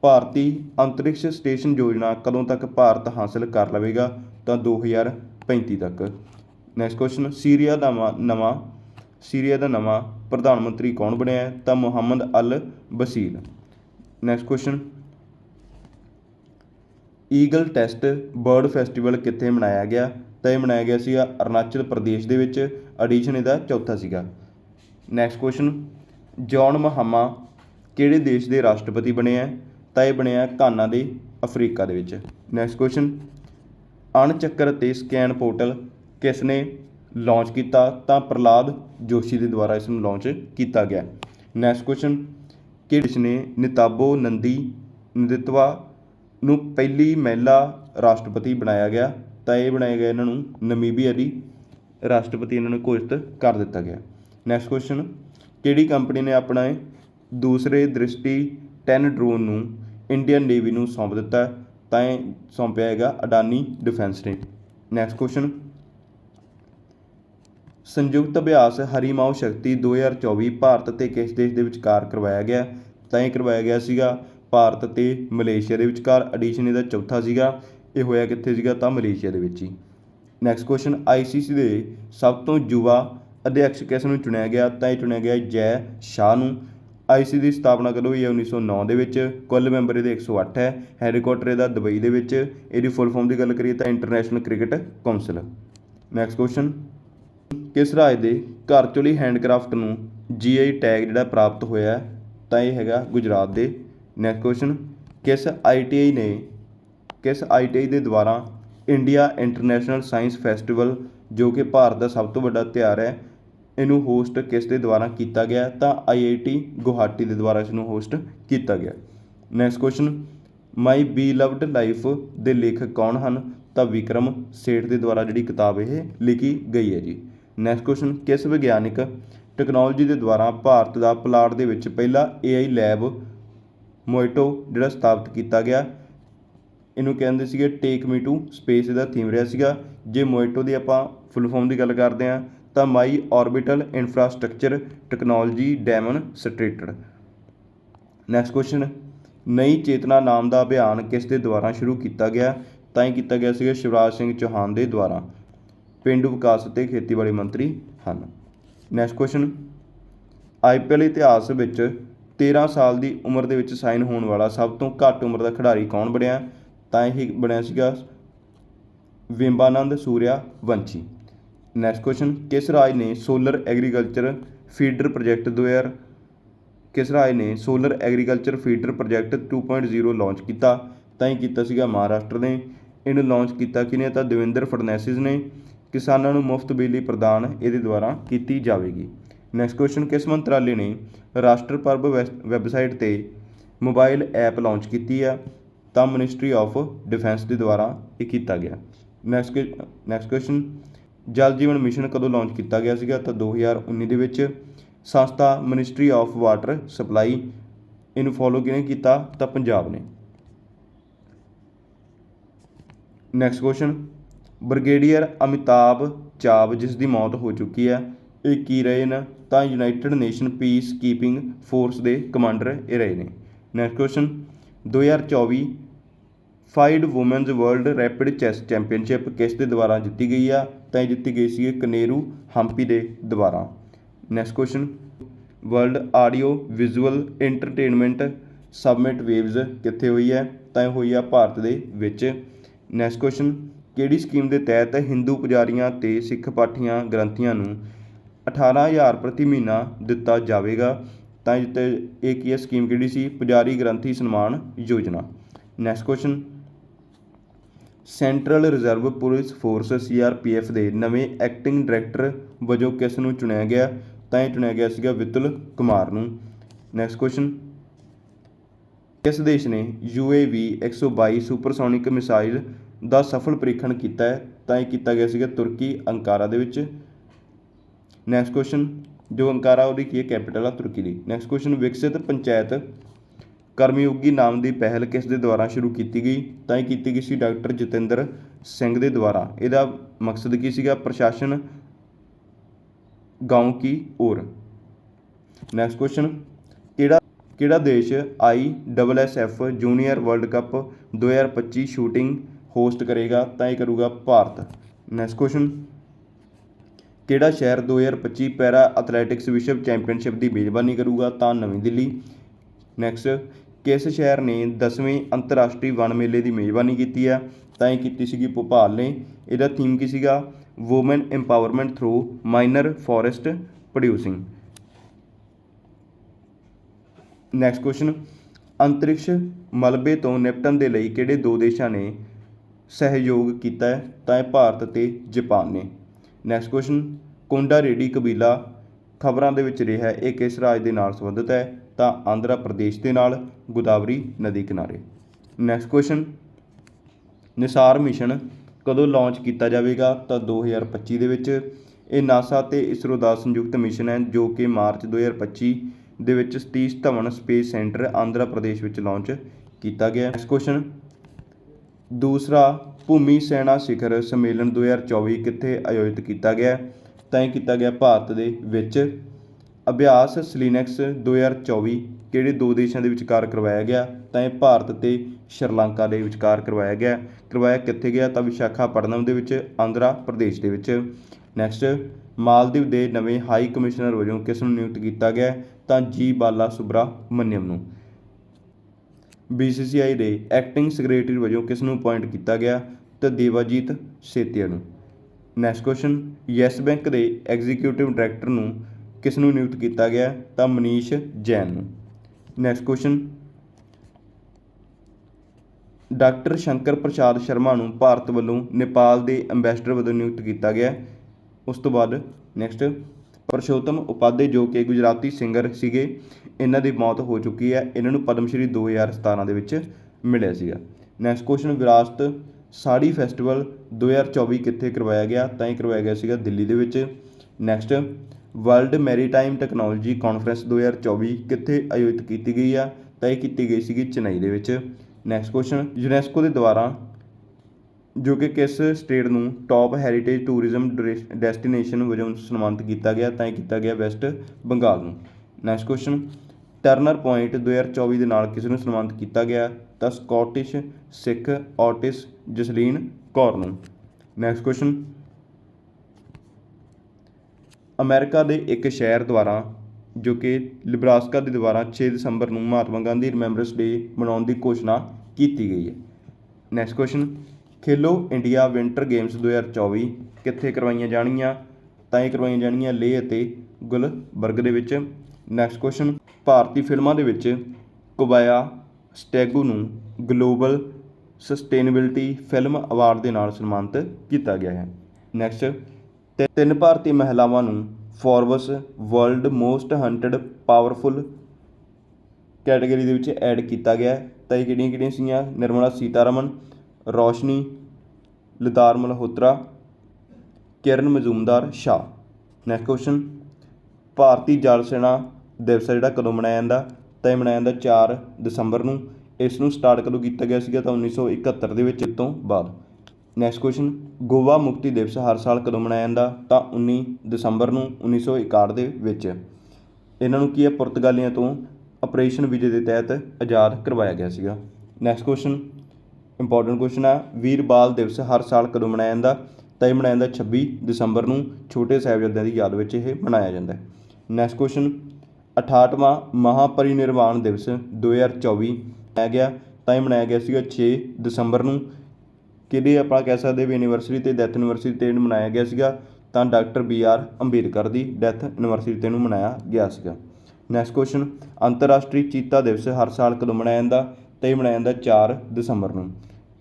Bharatiya Antariksh station ਯੋਜਨਾ ਕਦੋਂ ਤੱਕ ਭਾਰਤ ਹਾਸਲ ਕਰ ਲਵੇਗਾ? ਤਾਂ 2035 ਤੱਕ। ਨੈਕਸਟ ਕੁਐਸਚਨ ਸੀਰੀਆ ਦਾ ਨਵਾਂ- ਸੀਰੀਆ ਦਾ ਨਵਾਂ ਪ੍ਰਧਾਨ ਮੰਤਰੀ ਕੌਣ ਬਣਿਆ ਹੈ? ਤਾਂ Mohammed Al Bashir. Next question eagle test bird festival ਕਿੱਥੇ ਮਨਾਇਆ ਗਿਆ? ਤਾਂ ਇਹ ਮਨਾਇਆ ਗਿਆ ਸੀਗਾ ਅਰੁਣਾਚਲ ਪ੍ਰਦੇਸ਼ ਦੇ ਵਿੱਚ ਐਡੀਸ਼ਨ ਇਹਦਾ ਚੌਥਾ ਸੀਗਾ। ਨੈਕਸਟ ਕੁਐਸਚਨ ਜੌਨ ਮਹਾਮਾ ਕਿਹੜੇ ਦੇਸ਼ ਦੇ ਰਾਸ਼ਟਰਪਤੀ ਬਣੇ ਆ ਤਾਂ ਇਹ ਬਣਿਆ ਘਾਨਾ ਦੇ ਅਫਰੀਕਾ ਦੇ ਵਿੱਚ। ਨੈਕਸਟ ਕੁਐਸਚਨ ਅਣਚੱਕਰ ਅਤੇ ਸਕੈਨ ਪੋਰਟਲ ਕਿਸ ਨੇ ਲਾਂਚ ਕੀਤਾ, ਤਾਂ ਪ੍ਰਲਾਦ ਜੋਸ਼ੀ ਦੇ ਦੁਆਰਾ ਇਸ ਨੂੰ ਲਾਂਚ ਕੀਤਾ ਗਿਆ। ਨੈਕਸਟ ਕੁਐਸਚਨ ਕਿਸ ਨੇ ਨਿਤਾਬੋ ਨੰਦੀ ਨੰਦਿਤਵਾ ਨੂੰ ਪਹਿਲੀ ਮਹਿਲਾ ਰਾਸ਼ਟਰਪਤੀ ਬਣਾਇਆ ਗਿਆ? ਤਾਂ ਇਹ ਬਣਾਇਆ ਗਿਆ ਇਹਨਾਂ ਨੂੰ ਨਮੀਬੀਆ ਦੀ ਰਾਸ਼ਟਰਪਤੀ ਇਹਨਾਂ ਨੂੰ ਘੋਸ਼ਿਤ ਕਰ ਦਿੱਤਾ ਗਿਆ। ਨੈਕਸਟ ਕੁਐਸਚਨ ਕਿਹੜੀ ਕੰਪਨੀ ਨੇ ਆਪਣਾ ਦੂਸਰੇ ਦ੍ਰਿਸ਼ਟੀ 10 ਡਰੋਨ ਨੂੰ ਇੰਡੀਅਨ ਨੇਵੀ ਨੂੰ ਸੌਂਪ ਦਿੱਤਾ? ਤਾਂ ਇਹ ਸੌਂਪਿਆ ਹੈਗਾ ਅਡਾਨੀ ਡਿਫੈਂਸ ਨੇ ਨੈਕਸਟ ਕੁਐਸਚਨ ਸੰਯੁਕਤ ਅਭਿਆਸ ਹਰੀ ਹਰੀਮਾਓ ਸ਼ਕਤੀ 2024 ਭਾਰਤ ਤੇ ਕਿਸ ਦੇਸ਼ ਦੇ ਵਿਚਕਾਰ ਕਰਵਾਇਆ ਗਿਆ? ਤਾਂ ਇਹ ਕਰਵਾਇਆ ਗਿਆ ਸੀਗਾ ਭਾਰਤ ਤੇ ਮਲੇਸ਼ੀਆ ਦੇ ਵਿਚਕਾਰ। ਐਡੀਸ਼ਨ ਇਹਦਾ ਚੌਥਾ ਸੀਗਾ। ਇਹ ਹੋਇਆ ਕਿੱਥੇ ਸੀਗਾ? ਤਾਂ ਮਲੇਸ਼ੀਆ ਦੇ ਵਿੱਚ ਹੀ। ਨੈਕਸਟ ਕੁਐਸਚਨ ਆਈਸੀਸੀ ਦੇ ਸਭ ਤੋਂ ਯੁਵਾ ਅਧਿਕਸ਼ ਕਿਸ ਨੂੰ ਚੁਣਿਆ ਗਿਆ? ਤਾਂ ਇਹ ਚੁਣਿਆ ਗਿਆ ਜੈ ਸ਼ਾਹ ਨੂੰ। ਆਈਸੀ ਦੀ ਸਥਾਪਨਾ ਕਦੋਂ ਹੋਈ ਹੈ? 1909 ਦੇ ਵਿੱਚ। ਕੁੱਲ ਮੈਂਬਰ ਇਹਦੇ 108 ਹੈ। ਹੈੱਡਕੁਆਟਰ ਇਹਦਾ ਦੁਬਈ ਦੇ ਵਿੱਚ। ਇਹਦੀ ਫੁੱਲ ਫਾਰਮ ਦੀ ਗੱਲ ਕਰੀਏ ਤਾਂ international cricket council next question ਕਿਸ ਰਾਜ ਦੇ ਘਰਚੋਲੀ ਹੈਂਡਕ੍ਰਾਫਟ ਨੂੰ ਜੀਆਈ ਟੈਗ ਜਿਹੜਾ ਪ੍ਰਾਪਤ ਹੋਇਆ ਤਾਂ ਇਹ ਹੈਗਾ ਗੁਜਰਾਤ ਦੇ। ਨੈਕਸਟ ਕੁਐਸਚਨ ਕਿਸ ਆਈਟੀਆਈ ਨੇ, ਕਿਸ ਆਈਟੀਆਈ ਦੇ ਦੁਆਰਾ ਇੰਡੀਆ ਇੰਟਰਨੈਸ਼ਨਲ ਸਾਇੰਸ ਫੈਸਟੀਵਲ ਜੋ ਕਿ ਭਾਰਤ ਦਾ ਸਭ ਤੋਂ ਵੱਡਾ ਤਿਉਹਾਰ ਹੈ, ਇਹਨੂੰ ਹੋਸਟ ਕਿਸ ਦੇ ਦੁਆਰਾ ਕੀਤਾ ਗਿਆ? ਤਾਂ ਆਈਆਈਟੀ ਗੁਹਾਟੀ ਦੇ ਦੁਆਰਾ ਇਸ ਨੂੰ ਹੋਸਟ ਕੀਤਾ ਗਿਆ। Next question my beloved life ਦੇ ਲੇਖਕ ਕੌਣ ਹਨ? ਤਾਂ ਵਿਕਰਮ ਸੇਠ ਦੇ ਦੁਆਰਾ ਜਿਹੜੀ ਕਿਤਾਬ ਇਹ ਲਿਖੀ ਗਈ ਹੈ ਜੀ। ਨੈਕਸਟ ਕੁਐਸਚਨ ਕਿਸ ਵਿਗਿਆਨਿਕ ਟੈਕਨੋਲੋਜੀ ਦੇ ਦੁਆਰਾ ਭਾਰਤ ਦਾ ਪਲਾਟ ਦੇ ਵਿੱਚ ਪਹਿਲਾ ਏਆਈ ਲੈਬ ਮੋਇਟੋ ਜਿਹੜਾ ਸਥਾਪਿਤ ਕੀਤਾ ਗਿਆ? ਇਹਨੂੰ ਕਹਿੰਦੇ ਸੀਗੇ ਟੇਕ ਮੀ ਟੂ ਸਪੇਸ ਇਹਦਾ ਥੀਮ ਰਿਹਾ ਸੀਗਾ। ਜੇ ਮੋਇਟੋ ਦੀ ਆਪਾਂ ਫੁੱਲ ਫਾਰਮ ਦੀ ਗੱਲ ਕਰਦੇ ਹਾਂ, ਤਾਂ my orbital infrastructure technology demonstrated next question Nayi Chetna ਨਾਮ ਦਾ ਅਭਿਆਨ ਕਿਸ ਦੇ ਦੁਆਰਾ ਸ਼ੁਰੂ ਕੀਤਾ ਗਿਆ? ਤਾਂ ਹੀ ਕੀਤਾ ਗਿਆ ਸੀਗਾ ਸ਼ਿਵਰਾਜ ਸਿੰਘ ਚੌਹਾਨ ਦੇ ਦੁਆਰਾ। ਪੇਂਡੂ ਵਿਕਾਸ ਅਤੇ ਖੇਤੀਬਾੜੀ ਮੰਤਰੀ ਹਨ। ਨੈਕਸਟ ਕੁਐਸਚਨ ਆਈਪੀਐਲ ਇਤਿਹਾਸ ਵਿੱਚ 13 ਸਾਲ ਦੀ ਉਮਰ ਦੇ ਵਿੱਚ ਸਾਈਨ ਹੋਣ ਵਾਲਾ ਸਭ ਤੋਂ ਘੱਟ ਉਮਰ ਦਾ ਖਿਡਾਰੀ ਕੌਣ ਬਣਿਆ? ਤਾਂ ਇਹ ਬਣਿਆ ਸੀਗਾ ਵਿੰਬਾਨੰਦ ਸੂਰਿਆ ਵੰਸ਼ੀ। ਨੈਕਸਟ ਕੁਐਸਚਨ ਕਿਸ ਰਾਜ ਨੇ ਸੋਲਰ ਐਗਰੀਕਲਚਰ ਫੀਡਰ ਪ੍ਰੋਜੈਕਟ 2000 ਕਿਸ ਰਾਜ ਨੇ solar agriculture feeder project 2.0 launch ਕੀਤਾ? ਤਾਂ ਇਹ ਕੀਤਾ ਸੀਗਾ ਮਹਾਰਾਸ਼ਟਰ ਨੇ। ਇਹਨੂੰ ਲਾਂਚ ਕੀਤਾ ਕਿਨੇ ਤਾਂ ਦੇਵੇਂਦਰ ਫਡਨੈਸਿਸ ਨੇ। ਕਿਸਾਨਾਂ ਨੂੰ ਮੁਫਤ ਬਿਜਲੀ ਪ੍ਰਦਾਨ ਇਹਦੇ ਦੁਆਰਾ ਕੀਤੀ ਜਾਵੇਗੀ। ਨੈਕਸਟ ਕੁਐਸਚਨ ਕਿਸ ਮੰਤਰਾਲੇ ਨੇ ਰਾਸ਼ਟਰ ਪਰਬ ਵੈਬਸਾਈਟ ਤੇ ਮੋਬਾਈਲ ਐਪ ਲਾਂਚ ਕੀਤੀ ਆ ਤਾਂ ਮਿਨਿਸਟਰੀ ਆਫ ਡਿਫੈਂਸ ਦੇ ਦੁਆਰਾ ਇਹ ਕੀਤਾ ਗਿਆ। ਨੈਕਸਟ ਨੈਕਸਟ ਕੁਐਸਚਨ ਜਲ ਜੀਵਨ ਮਿਸ਼ਨ ਕਦੋਂ ਲਾਂਚ ਕੀਤਾ ਗਿਆ ਸੀਗਾ? ਤਾਂ 2019 ਦੇ ਵਿੱਚ ਸੰਸਥਾ ਮਿਨਿਸਟਰੀ ਆਫ ਵਾਟਰ ਸਪਲਾਈ ਇਹਨੂੰ ਫੋਲੋ ਕਿਹਨੇ ਕੀਤਾ, ਤਾਂ ਪੰਜਾਬ ਨੇ। Next question brigadier Amitabh Chawla, ਜਿਸ ਦੀ ਮੌਤ ਹੋ ਚੁੱਕੀ ਹੈ ਇਹ ਕੀ ਰਹੇ ਨੇ, ਤਾਂ United Nation peace keeping force ਦੇ ਕਮਾਂਡਰ ਇਹ ਰਹੇ ਨੇ। Next question 2024 FIDE women's world rapid chess championship ਕਿਸ ਦੇ ਦੁਆਰਾ ਜਿੱਤੀ ਗਈ ਆ? ਤਾਂ ਇਹ ਜਿੱਤੀ ਗਈ ਸੀ ਕਨੇਰੂ ਹੰਪੀ ਦੇ ਦੁਆਰਾ। Next question world audio visual entertainment summit waves ਕਿੱਥੇ ਹੋਈ ਹੈ? ਤਾਂ ਇਹ ਹੋਈ ਆ ਭਾਰਤ ਦੇ ਵਿੱਚ। ਨੈਕਸਟ ਕੁਐਸਚਨ ਕਿਹੜੀ ਸਕੀਮ ਦੇ ਤਹਿਤ ਹਿੰਦੂ ਪੁਜਾਰੀਆਂ ਤੇ ਸਿੱਖ ਪਾਠੀਆਂ ਗ੍ਰੰਥੀਆਂ ਨੂੰ 18000 ਪ੍ਰਤੀ ਮਹੀਨਾ ਦਿੱਤਾ ਜਾਵੇਗਾ? ਤਾਂ ਇਹ ਇਹ ਕੀ ਹੈ? ਸਕੀਮ ਕਿਹੜੀ ਸੀ? Pujari Granthi Samman Yojana. Next question central reserve police force CRPF ਦੇ ਨਵੇਂ ਐਕਟਿੰਗ ਡਾਇਰੈਕਟਰ ਵਜੋਂ ਕਿਸ ਨੂੰ ਚੁਣਿਆ ਗਿਆ? ਤਾਂ ਇਹ ਚੁਣਿਆ ਗਿਆ ਸੀਗਾ ਵਿਤੁਲ ਕੁਮਾਰ ਨੂੰ। ਨੈਕਸਟ ਕੁਐਸਚਨ ਕਿਸ ਦੇਸ਼ ਨੇ UAV 122 ਸੁਪਰਸੋਨਿਕ ਮਿਸਾਈਲ ਦਾ ਸਫਲ ਪ੍ਰੀਖਣ ਕੀਤਾ ਹੈ, ਤਾਂ ਇਹ ਕੀਤਾ ਗਿਆ ਸੀਗਾ ਤੁਰਕੀ ਅੰਕਾਰਾ ਦੇ ਵਿੱਚ। ਨੈਕਸਟ ਕੁਐਸਚਨ ਜੋ ਅੰਕਾਰਾ ਉਹਦੀ ਕੀ ਹੈ ਕੈਪੀਟਲ ਆ ਤੁਰਕੀ ਦੀ। ਨੈਕਸਟ ਕੁਐਸਚਨ ਵਿਕਸਿਤ ਪੰਚਾਇਤ ਕਰਮਯੋਗੀ ਨਾਮ ਦੀ ਪਹਿਲ ਕਿਸ ਦੇ ਦੁਆਰਾ ਸ਼ੁਰੂ ਕੀਤੀ ਗਈ? ਤਾਂ ਇਹ ਕੀਤੀ ਗਈ ਸੀ ਡਾਕਟਰ ਜਤਿੰਦਰ ਸਿੰਘ ਦੇ ਦੁਆਰਾ। ਇਹਦਾ ਮਕਸਦ ਕੀ ਸੀਗਾ? ਪ੍ਰਸ਼ਾਸਨ ਗਾਉਂ ਕੀ ਔਰ। ਨੈਕਸਟ ਕੁਐਸਚਨ ਕਿਹੜਾ ਕਿਹੜਾ ਦੇਸ਼ I double S F junior world cup 2025 shooting host ਕਰੇਗਾ, ਤਾਂ ਇਹ ਕਰੂਗਾ ਭਾਰਤ। ਨੈਕਸਟ ਕੁਐਸਚਨ ਕਿਹੜਾ ਸ਼ਹਿਰ 2025 ਪੈਰਾ ਐਥਲੈਟਿਕਸ ਵਿਸ਼ਵ ਚੈਂਪੀਅਨਸ਼ਿਪ ਦੀ ਮੇਜ਼ਬਾਨੀ ਕਰੂਗਾ, ਤਾਂ ਨਵੀਂ ਦਿੱਲੀ। ਨੈਕਸਟ ਕਿਸ ਸ਼ਹਿਰ ਨੇ 10ਵੇਂ ਅੰਤਰਰਾਸ਼ਟਰੀ ਵਣ ਮੇਲੇ ਦੀ ਮੇਜ਼ਬਾਨੀ ਕੀਤੀ ਹੈ? ਤਾਂ ਇਹ ਕੀਤੀ ਸੀਗੀ ਭੋਪਾਲ ਨੇ। ਇਹਦਾ ਥੀਮ ਕੀ ਸੀਗਾ? Women empowerment through minor forest producing next question ਅੰਤਰਿਕਸ਼ ਮਲਬੇ ਤੋਂ ਨਿਪਟਣ ਦੇ ਲਈ ਕਿਹੜੇ ਦੋ ਦੇਸ਼ਾਂ ਨੇ ਸਹਿਯੋਗ ਕੀਤਾ ਹੈ, ਤਾਂ ਇਹ ਭਾਰਤ ਅਤੇ ਜਪਾਨ ਨੇ। ਨੈਕਸਟ ਕੁਐਸਚਨ ਕੋਂਡਾ ਰੇਡੀ ਕਬੀਲਾ ਖਬਰਾਂ ਦੇ ਵਿੱਚ ਰਿਹਾ ਇਹ ਕਿਸ ਰਾਜ ਦੇ ਨਾਲ ਸੰਬੰਧਿਤ ਹੈ? ਤਾਂ ਆਂਧਰਾ ਪ੍ਰਦੇਸ਼ ਦੇ ਨਾਲ, ਗੋਦਾਵਰੀ ਨਦੀ ਕਿਨਾਰੇ। ਨੈਕਸਟ ਕੁਐਸਚਨ ਨਿਸਾਰ ਮਿਸ਼ਨ ਕਦੋਂ ਲਾਂਚ ਕੀਤਾ ਜਾਵੇਗਾ? ਤਾਂ 2025 ਦੇ ਵਿੱਚ। ਇਹ ਨਾਸਾ ਤੇ ਇਸਰੋ ਦਾ ਸੰਯੁਕਤ ਮਿਸ਼ਨ ਹੈ, ਜੋ ਕਿ ਮਾਰਚ 2025 ਦੇ ਵਿੱਚ ਸਤੀਸ਼ ਧਵਨ ਸਪੇਸ ਸੈਂਟਰ ਆਂਧਰਾ ਪ੍ਰਦੇਸ਼ ਵਿੱਚ ਲਾਂਚ ਕੀਤਾ ਗਿਆ ਨੈਕਸਟ ਕੁਐਸਚਨ ਦੂਸਰਾ, ਭੂਮੀ ਸੈਨਾ ਸਿਖਰ ਸੰਮੇਲਨ 2024 ਕਿੱਥੇ ਆਯੋਜਿਤ ਕੀਤਾ ਗਿਆ? ਤਾਂ ਇਹ ਕੀਤਾ ਗਿਆ ਭਾਰਤ ਦੇ ਵਿੱਚ। ਅਭਿਆਸ ਸਲੀਨੈਕਸ 2024 ਕਿਹੜੇ ਦੋ ਦੇਸ਼ਾਂ ਦੇ ਵਿਚਕਾਰ ਕਰਵਾਇਆ ਗਿਆ? ਤਾਂ ਇਹ ਭਾਰਤ ਤੇ ਸ਼੍ਰੀਲੰਕਾ ਦੇ ਵਿਚਕਾਰ ਕਰਵਾਇਆ ਗਿਆ। ਕਰਵਾਇਆ ਕਿੱਥੇ ਗਿਆ? ਤਾਂ ਵਿਸ਼ਾਖਾਪਟਨਮ ਦੇ ਵਿੱਚ, ਆਂਧਰਾ ਪ੍ਰਦੇਸ਼ ਦੇ ਵਿੱਚ। ਨੈਕਸਟ ਮਾਲਦੀਵ ਦੇ ਨਵੇਂ ਹਾਈ ਕਮਿਸ਼ਨਰ ਵਜੋਂ ਕਿਸ ਨੂੰ ਨਿਯੁਕਤ ਕੀਤਾ ਗਿਆ? ਤਾਂ ਜੀ ਬਾਲਾ ਸੁਬਰਾਮਨਿਅਮ ਨੂੰ। BCCI ਦੇ ਐਕਟਿੰਗ ਸੈਕਟਰੀ ਵਜੋਂ ਕਿਸ ਨੂੰ ਅਪਾਇੰਟ ਕੀਤਾ ਗਿਆ ਤਾਂ ਦੇਵਾਜੀਤ ਸੇਤੀਆ ਨੂੰ। ਨੈਕਸਟ ਕੁਐਸਚਨ ਯੈਸ ਬੈਂਕ ਦੇ ਐਗਜ਼ੀਕਿਊਟਿਵ ਡਾਇਰੈਕਟਰ ਨੂੰ ਕਿਸ ਨੂੰ ਨਿਯੁਕਤ ਕੀਤਾ ਗਿਆ ਤਾਂ ਮਨੀਸ਼ ਜੈਨ ਨੂੰ। Next question doctor Shankar Prasad Sharma ਨੂੰ ਭਾਰਤ ਵੱਲੋਂ ਨੇਪਾਲ ਦੇ ਐਮਬੈਸਡਰ ਵਜੋਂ ਨਿਯੁਕਤ ਕੀਤਾ ਗਿਆ। ਉਸ ਤੋਂ ਬਾਅਦ ਨੈਕਸਟ ਪਰਸ਼ੋਤਮ ਉਪਾਧੇ ਜੋ ਕਿ ਗੁਜਰਾਤੀ ਸਿੰਗਰ ਸੀਗੇ, ਇਹਨਾਂ ਦੀ ਮੌਤ ਹੋ ਚੁੱਕੀ ਹੈ। ਇਹਨਾਂ ਨੂੰ ਪਦਮ ਸ਼੍ਰੀ 2017 ਦੇ ਵਿੱਚ ਮਿਲਿਆ ਸੀਗਾ। ਨੈਕਸਟ ਕੁਐਸਚਨ ਵਿਰਾਸਤ ਸਾੜੀ ਫੈਸਟੀਵਲ 2024 ਕਿੱਥੇ ਕਰਵਾਇਆ ਗਿਆ? ਤਾਂ ਇਹ ਕਰਵਾਇਆ ਗਿਆ ਸੀਗਾ ਦਿੱਲੀ ਦੇ ਵਿੱਚ। Next world maritime technology conference 2024 ਕਿੱਥੇ ਆਯੋਜਿਤ ਕੀਤੀ ਗਈ ਆ? ਤਾਂ ਇਹ ਕੀਤੀ ਗਈ ਸੀਗੀ ਚੇਨਈ ਦੇ ਵਿੱਚ। ਨੈਕਸਟ ਕੁਐਸਚਨ ਯੂਨੈਸਕੋ ਦੇ ਦੁਆਰਾ ਜੋ ਕਿ ਕਿਸ ਸਟੇਟ ਨੂੰ ਟਾਪ ਹੈਰੀਟੇਜ ਟੂਰਿਜ਼ਮ ਡੈਸਟੀਨੇਸ਼ਨ ਵਜੋਂ ਸਨਮਾਨਿਤ ਕੀਤਾ ਗਿਆ, ਤਾਂ ਇਹ ਕੀਤਾ ਗਿਆ ਵੈਸਟ ਬੰਗਾਲ ਨੂੰ। ਨੈਕਸਟ ਕੁਐਸਚਨ ਟਰਨਰ ਪੁਆਇੰਟ 2024 ਦੇ ਨਾਲ ਕਿਸ ਨੂੰ ਸਨਮਾਨਿਤ ਕੀਤਾ ਗਿਆ? ਤਾਂ ਸਕਾਟਿਸ਼ ਸਿੱਖ ਆਰਟਿਸਟ ਜਸਲੀਨ ਕੌਰ ਨੂੰ। ਨੈਕਸਟ ਕੁਐਸਚਨ ਅਮਰੀਕਾ ਦੇ ਇੱਕ ਸ਼ਹਿਰ ਦੁਆਰਾ, ਜੋ ਕਿ ਲਿਬਰਾਸਕਾ ਦੇ ਦੁਆਰਾ 6 ਦਸੰਬਰ ਨੂੰ ਮਹਾਤਮਾ ਗਾਂਧੀ ਰਿਮੈਂਬਰੈਂਸ ਡੇ ਮਨਾਉਣ ਦੀ ਘੋਸ਼ਣਾ ਕੀਤੀ ਗਈ ਹੈ। Next question Khelo India winter games 2024 ਕਿੱਥੇ ਕਰਵਾਈਆਂ ਜਾਣਗੀਆਂ? ਤਾਂ ਇਹ ਕਰਵਾਈਆਂ ਜਾਣਗੀਆਂ ਲੇਹ ਅਤੇ ਗੁਲਬਰਗ ਦੇ ਵਿੱਚ। ਨੈਕਸਟ ਕੁਐਸਚਨ ਭਾਰਤੀ ਫਿਲਮਾਂ ਦੇ ਵਿੱਚ ਕੁਬਾਇਆ ਸਟੈਗੂ ਨੂੰ ਗਲੋਬਲ ਸਸਟੇਨੇਬਿਲਟੀ ਫਿਲਮ ਅਵਾਰਡ ਦੇ ਨਾਲ ਸਨਮਾਨਿਤ ਕੀਤਾ ਗਿਆ ਹੈ। ਨੈਕਸਟ ਤੇ, ਤਿੰਨ ਭਾਰਤੀ ਮਹਿਲਾਵਾਂ ਨੂੰ Forbes world most hunted powerful category ਦੇ ਵਿੱਚ ਐਡ ਕੀਤਾ ਗਿਆ ਤਾਂ ਇਹ ਕਿਹੜੀਆਂ ਕਿਹੜੀਆਂ ਸੀਗੀਆਂ? Nirmala Sitharaman Roshni, Nadar Malhotra, Kiran Mazumdar Shaw. Next question ਭਾਰਤੀ ਜਲ ਸੈਨਾ ਦਿਵਸ ਹੈ ਜਿਹੜਾ ਕਦੋਂ ਮਨਾਇਆ ਜਾਂਦਾ? ਤਾਂ ਇਹ ਮਨਾਇਆ ਜਾਂਦਾ 4 ਦਸੰਬਰ ਨੂੰ। ਇਸ ਨੂੰ ਸਟਾਰਟ ਕਦੋਂ ਕੀਤਾ ਗਿਆ ਸੀਗਾ ਤਾਂ 1971 ਦੇ ਵਿੱਚ ਇਸ ਤੋਂ ਬਾਅਦ। ਨੈਕਸਟ ਕੁਐਸਚਨ ਗੋਆ ਮੁਕਤੀ ਦਿਵਸ ਹਰ ਸਾਲ ਕਦੋਂ ਮਨਾਇਆ ਜਾਂਦਾ? ਤਾਂ 19 ਦਸੰਬਰ ਨੂੰ 1961 ਦੇ ਵਿੱਚ। ਇਹਨਾਂ ਨੂੰ ਕੀ ਹੈ ਪੁਰਤਗਾਲੀਆਂ ਤੋਂ ਆਪਰੇਸ਼ਨ ਵਿਜੇ ਦੇ ਤਹਿਤ ਆਜ਼ਾਦ ਕਰਵਾਇਆ ਗਿਆ ਸੀਗਾ। ਨੈਕਸਟ ਕੁਐਸਚਨ ਇੰਪੋਰਟੈਂਟ ਕੁਐਸਚਨ ਹੈ ਵੀਰ ਬਾਲ ਦਿਵਸ ਹਰ ਸਾਲ ਕਦੋਂ ਮਨਾਇਆ ਜਾਂਦਾ? ਤਾਂ ਇਹ ਮਨਾਇਆ ਜਾਂਦਾ 26 ਦਸੰਬਰ ਨੂੰ, ਛੋਟੇ ਸਾਹਿਬਜ਼ਾਦਿਆਂ ਦੀ ਯਾਦ ਵਿੱਚ ਇਹ ਮਨਾਇਆ ਜਾਂਦਾ ਹੈ। ਨੈਕਸਟ ਕੁਐਸਚਨ 68ਵਾਂ ਮਹਾਪਰਿਨਿਰਵਾਣ ਦਿਵਸ 2024 ਮਨਾਇਆ ਗਿਆ ਤਾਂ ਇਹ ਮਨਾਇਆ ਗਿਆ ਸੀਗਾ 6 ਦਸੰਬਰ ਨੂੰ। ਕਿਹਦੇ ਆਪਾਂ ਕਹਿ ਸਕਦੇ ਵੀ ਐਨੀਵਰਸਰੀ ਤੇ ਡੈਥ ਐਨੀਵਰਸਰੀ ਤੇ ਇਹਨੂੰ ਮਨਾਇਆ ਗਿਆ ਸੀਗਾ? ਤਾਂ ਡਾਕਟਰ ਬੀ ਆਰ ਅੰਬੇਦਕਰ ਦੀ ਡੈਥ ਐਨੀਵਰਸਰੀ ਤੇ ਨੂੰ ਮਨਾਇਆ ਗਿਆ ਸੀਗਾ। ਨੈਕਸਟ ਕੁਐਸਚਨ ਅੰਤਰਰਾਸ਼ਟਰੀ ਚੀਤਾ ਦਿਵਸ ਹਰ ਸਾਲ ਕਦੋਂ ਮਨਾਇਆ ਜਾਂਦਾ? ਤਾਂ ਇਹ ਮਨਾਇਆ ਜਾਂਦਾ 4 ਦਸੰਬਰ ਨੂੰ।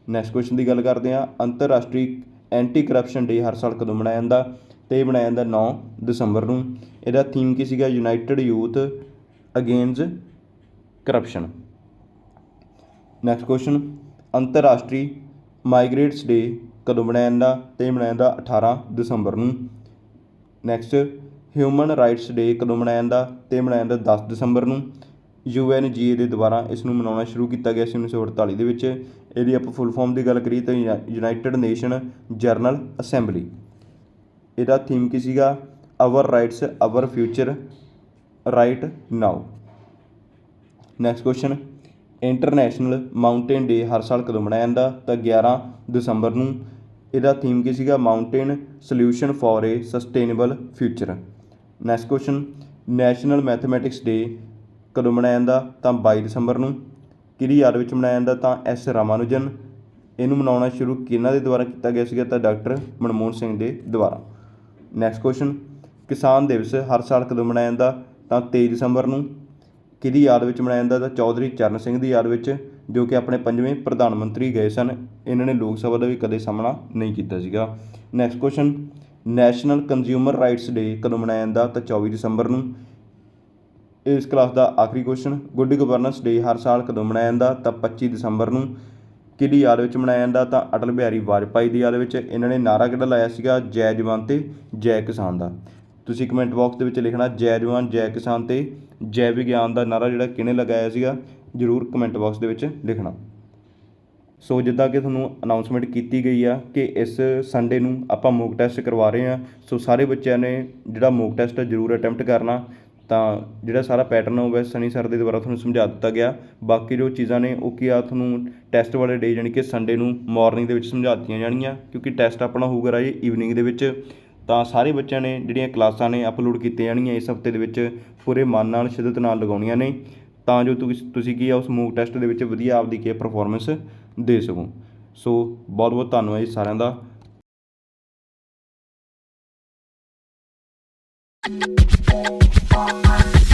ਨੈਕਸਟ ਕੁਐਸਚਨ ਦੀ ਗੱਲ ਕਰਦੇ ਹਾਂ। ਅੰਤਰਰਾਸ਼ਟਰੀ ਐਂਟੀ ਕਰਪਸ਼ਨ ਡੇ ਹਰ ਸਾਲ ਕਦੋਂ ਮਨਾਇਆ ਜਾਂਦਾ? ਤੇ ਇਹ ਮਨਾਇਆ ਜਾਂਦਾ 9 ਦਸੰਬਰ ਨੂੰ। ਇਹਦਾ ਥੀਮ ਕੀ ਸੀਗਾ? United youth against corruption next question ਅੰਤਰਰਾਸ਼ਟਰੀ ਮਾਈਗ੍ਰੇਟਸ ਡੇ ਕਦੋਂ ਮਨਾਇਆ ਜਾਂਦਾ? ਤੇ ਇਹ ਮਨਾਇਆ ਜਾਂਦਾ 18 ਦਸੰਬਰ ਨੂੰ। ਨੈਕਸਟ ਹਿਊਮਨ ਰਾਈਟਸ ਡੇ ਕਦੋਂ ਮਨਾਇਆ ਜਾਂਦਾ? ਤੇ ਇਹ ਮਨਾਇਆ ਜਾਂਦਾ 10 ਦਸੰਬਰ ਨੂੰ। ਯੂਐਨਜੀਏ ਦੇ ਦੁਆਰਾ ਇਸ ਨੂੰ ਮਨਾਉਣਾ ਸ਼ੁਰੂ ਕੀਤਾ ਗਿਆ ਸੀ 1948 ਦੇ ਵਿੱਚ। ਇਹਦੀ ਆਪਾਂ ਫੁੱਲ ਫਾਰਮ ਦੀ ਗੱਲ ਕਰੀਏ ਤਾਂ ਯੂਨਾਈਟਿਡ ਨੇਸ਼ਨ ਜਰਨਲ ਅਸੈਂਬਲੀ ਇਹਦਾ ਥੀਮ ਕੀ ਸੀਗਾ? Our rights our future right now next question international mountain day ਹਰ ਸਾਲ ਕਦੋਂ ਮਨਾਇਆ ਜਾਂਦਾ? ਤਾਂ 11 ਦਸੰਬਰ ਨੂੰ। ਇਹਦਾ ਥੀਮ ਕੀ ਸੀਗਾ? Mountain solution for a sustainable future next question national mathematics day ਕਦੋਂ ਮਨਾਇਆ ਜਾਂਦਾ? ਤਾਂ 22 ਦਸੰਬਰ ਨੂੰ। ਕਿਹਦੀ ਯਾਦ ਵਿੱਚ ਮਨਾਇਆ ਜਾਂਦਾ ਤਾਂ ਐਸ ਰਾਮਾਨੁਜਨ। ਇਹਨੂੰ ਮਨਾਉਣਾ ਸ਼ੁਰੂ ਕਿਹਨਾਂ ਦੇ ਦੁਆਰਾ ਕੀਤਾ ਗਿਆ ਸੀਗਾ ਤਾਂ ਡਾਕਟਰ ਮਨਮੋਹਨ ਸਿੰਘ ਦੇ ਦੁਆਰਾ। ਨੈਕਸਟ ਕੁਐਸਚਨ ਕਿਸਾਨ ਦਿਵਸ ਹਰ ਸਾਲ ਕਦੋਂ ਮਨਾਇਆ ਜਾਂਦਾ ਤਾਂ 23 ਦਸੰਬਰ ਨੂੰ। ਕਿਹਦੀ ਯਾਦ ਵਿੱਚ ਮਨਾਇਆ ਜਾਂਦਾ ਤਾਂ ਚੌਧਰੀ ਚਰਨ ਸਿੰਘ ਦੀ ਯਾਦ ਵਿੱਚ, ਜੋ ਕਿ ਆਪਣੇ ਪੰਜਵੇਂ ਪ੍ਰਧਾਨ ਮੰਤਰੀ ਗਏ ਸਨ। ਇਹਨਾਂ ਨੇ ਲੋਕ ਸਭਾ ਦਾ ਵੀ ਕਦੇ ਸਾਹਮਣਾ ਨਹੀਂ ਕੀਤਾ ਸੀਗਾ। Next question national consumer rights day ਕਦੋਂ ਮਨਾਇਆ ਜਾਂਦਾ ਤਾਂ 24 ਦਸੰਬਰ ਨੂੰ। ਇਸ ਕਲਾਸ ਦਾ ਆਖਰੀ ਕੁਐਸਚਨ ਗੁੱਡ ਗਵਰਨੈਂਸ ਡੇ ਹਰ ਸਾਲ ਕਦੋਂ ਮਨਾਇਆ ਜਾਂਦਾ? ਤਾਂ 25 ਦਸੰਬਰ ਨੂੰ। ਕਿਹਦੀ ਯਾਦ ਵਿੱਚ ਮਨਾਇਆ ਜਾਂਦਾ? ਤਾਂ ਅਟਲ ਬਿਹਾਰੀ ਵਾਜਪਾਈ ਦੀ ਯਾਦ ਵਿੱਚ। ਇਹਨਾਂ ਨੇ ਨਾਰਾ ਕਿਹੜਾ ਲਾਇਆ ਸੀਗਾ? ਜੈ ਜਵਾਨ ਤੇ ਜੈ ਕਿਸਾਨ ਦਾ। ਤੁਸੀਂ ਕਮੈਂਟ ਬਾਕਸ ਦੇ ਵਿੱਚ ਲਿਖਣਾ, ਜੈ ਜਵਾਨ, ਜੈ ਕਿਸਾਨ ਤੇ ਜੈ ਵਿਗਿਆਨ ਦਾ ਨਾਰਾ ਜਿਹੜਾ ਕਿਹਨੇ ਲਗਾਇਆ ਸੀਗਾ? ਜਰੂਰ ਕਮੈਂਟ ਬਾਕਸ ਦੇ ਵਿੱਚ ਲਿਖਣਾ। ਸੋ ਜਿੱਦਾਂ ਕਿ ਤੁਹਾਨੂੰ ਅਨਾਉਂਸਮੈਂਟ ਕੀਤੀ ਗਈ ਆ ਕਿ ਇਸ ਸੰਡੇ ਨੂੰ ਆਪਾਂ ਮੋਕ ਟੈਸਟ ਕਰਵਾ ਰਹੇ ਆ ਸੋ ਸਾਰੇ ਬੱਚਿਆਂ ਨੇ ਜਿਹੜਾ ਮੋਕ ਟੈਸਟ ਜ਼ਰੂਰ ਅਟੈਂਪਟ ਕਰਨਾ। ਤਾਂ ਜਿਹੜਾ ਸਾਰਾ ਪੈਟਰਨ ਹੋਵੇ ਸਨੀ ਸਰ ਦੇ ਦੁਆਰਾ ਤੁਹਾਨੂੰ ਸਮਝਾ ਦਿੱਤਾ ਗਿਆ। ਬਾਕੀ ਜੋ ਚੀਜ਼ਾਂ ਨੇ, ਉਹ ਕੀ ਆ ਤੁਹਾਨੂੰ ਟੈਸਟ ਵਾਲੇ ਡੇ ਜਾਣੀ ਕਿ ਸੰਡੇ ਨੂੰ ਮਾਰਨਿੰਗ ਦੇ ਵਿੱਚ ਸਮਝਾ ਦਿੱਤੀਆਂ ਜਾਣਗੀਆਂ, ਕਿਉਂਕਿ ਟੈਸਟ ਆਪਣਾ ਹੋਊਗਾ ਰਾਜੇ ਈਵਨਿੰਗ ਦੇ ਵਿੱਚ। ਤਾਂ ਸਾਰੇ ਬੱਚਿਆਂ ਨੇ ਜਿਹੜੀਆਂ ਕਲਾਸਾਂ ਨੇ ਅਪਲੋਡ ਕੀਤੀਆਂ ਜਾਣੀਆਂ ਇਸ ਹਫ਼ਤੇ ਦੇ ਵਿੱਚ, ਪੂਰੇ ਮਨ ਨਾਲ, ਸ਼ਿੱਦਤ ਨਾਲ ਲਗਾਉਣੀਆਂ ਨੇ। ਤਾਂ ਜੋ ਤੁਸੀਂ ਤੁਸੀਂ ਕੀ ਆ, ਉਸ ਮੂਕ ਟੈਸਟ ਦੇ ਵਿੱਚ ਵਧੀਆ ਆਪਦੀ ਕੀ ਪਰਫਾਰਮੈਂਸ ਦੇ ਸਕੋ। ਸੋ ਬਹੁਤ ਬਹੁਤ ਧੰਨਵਾਦ ਜੀ ਸਾਰਿਆਂ ਦਾ। Thank you. All my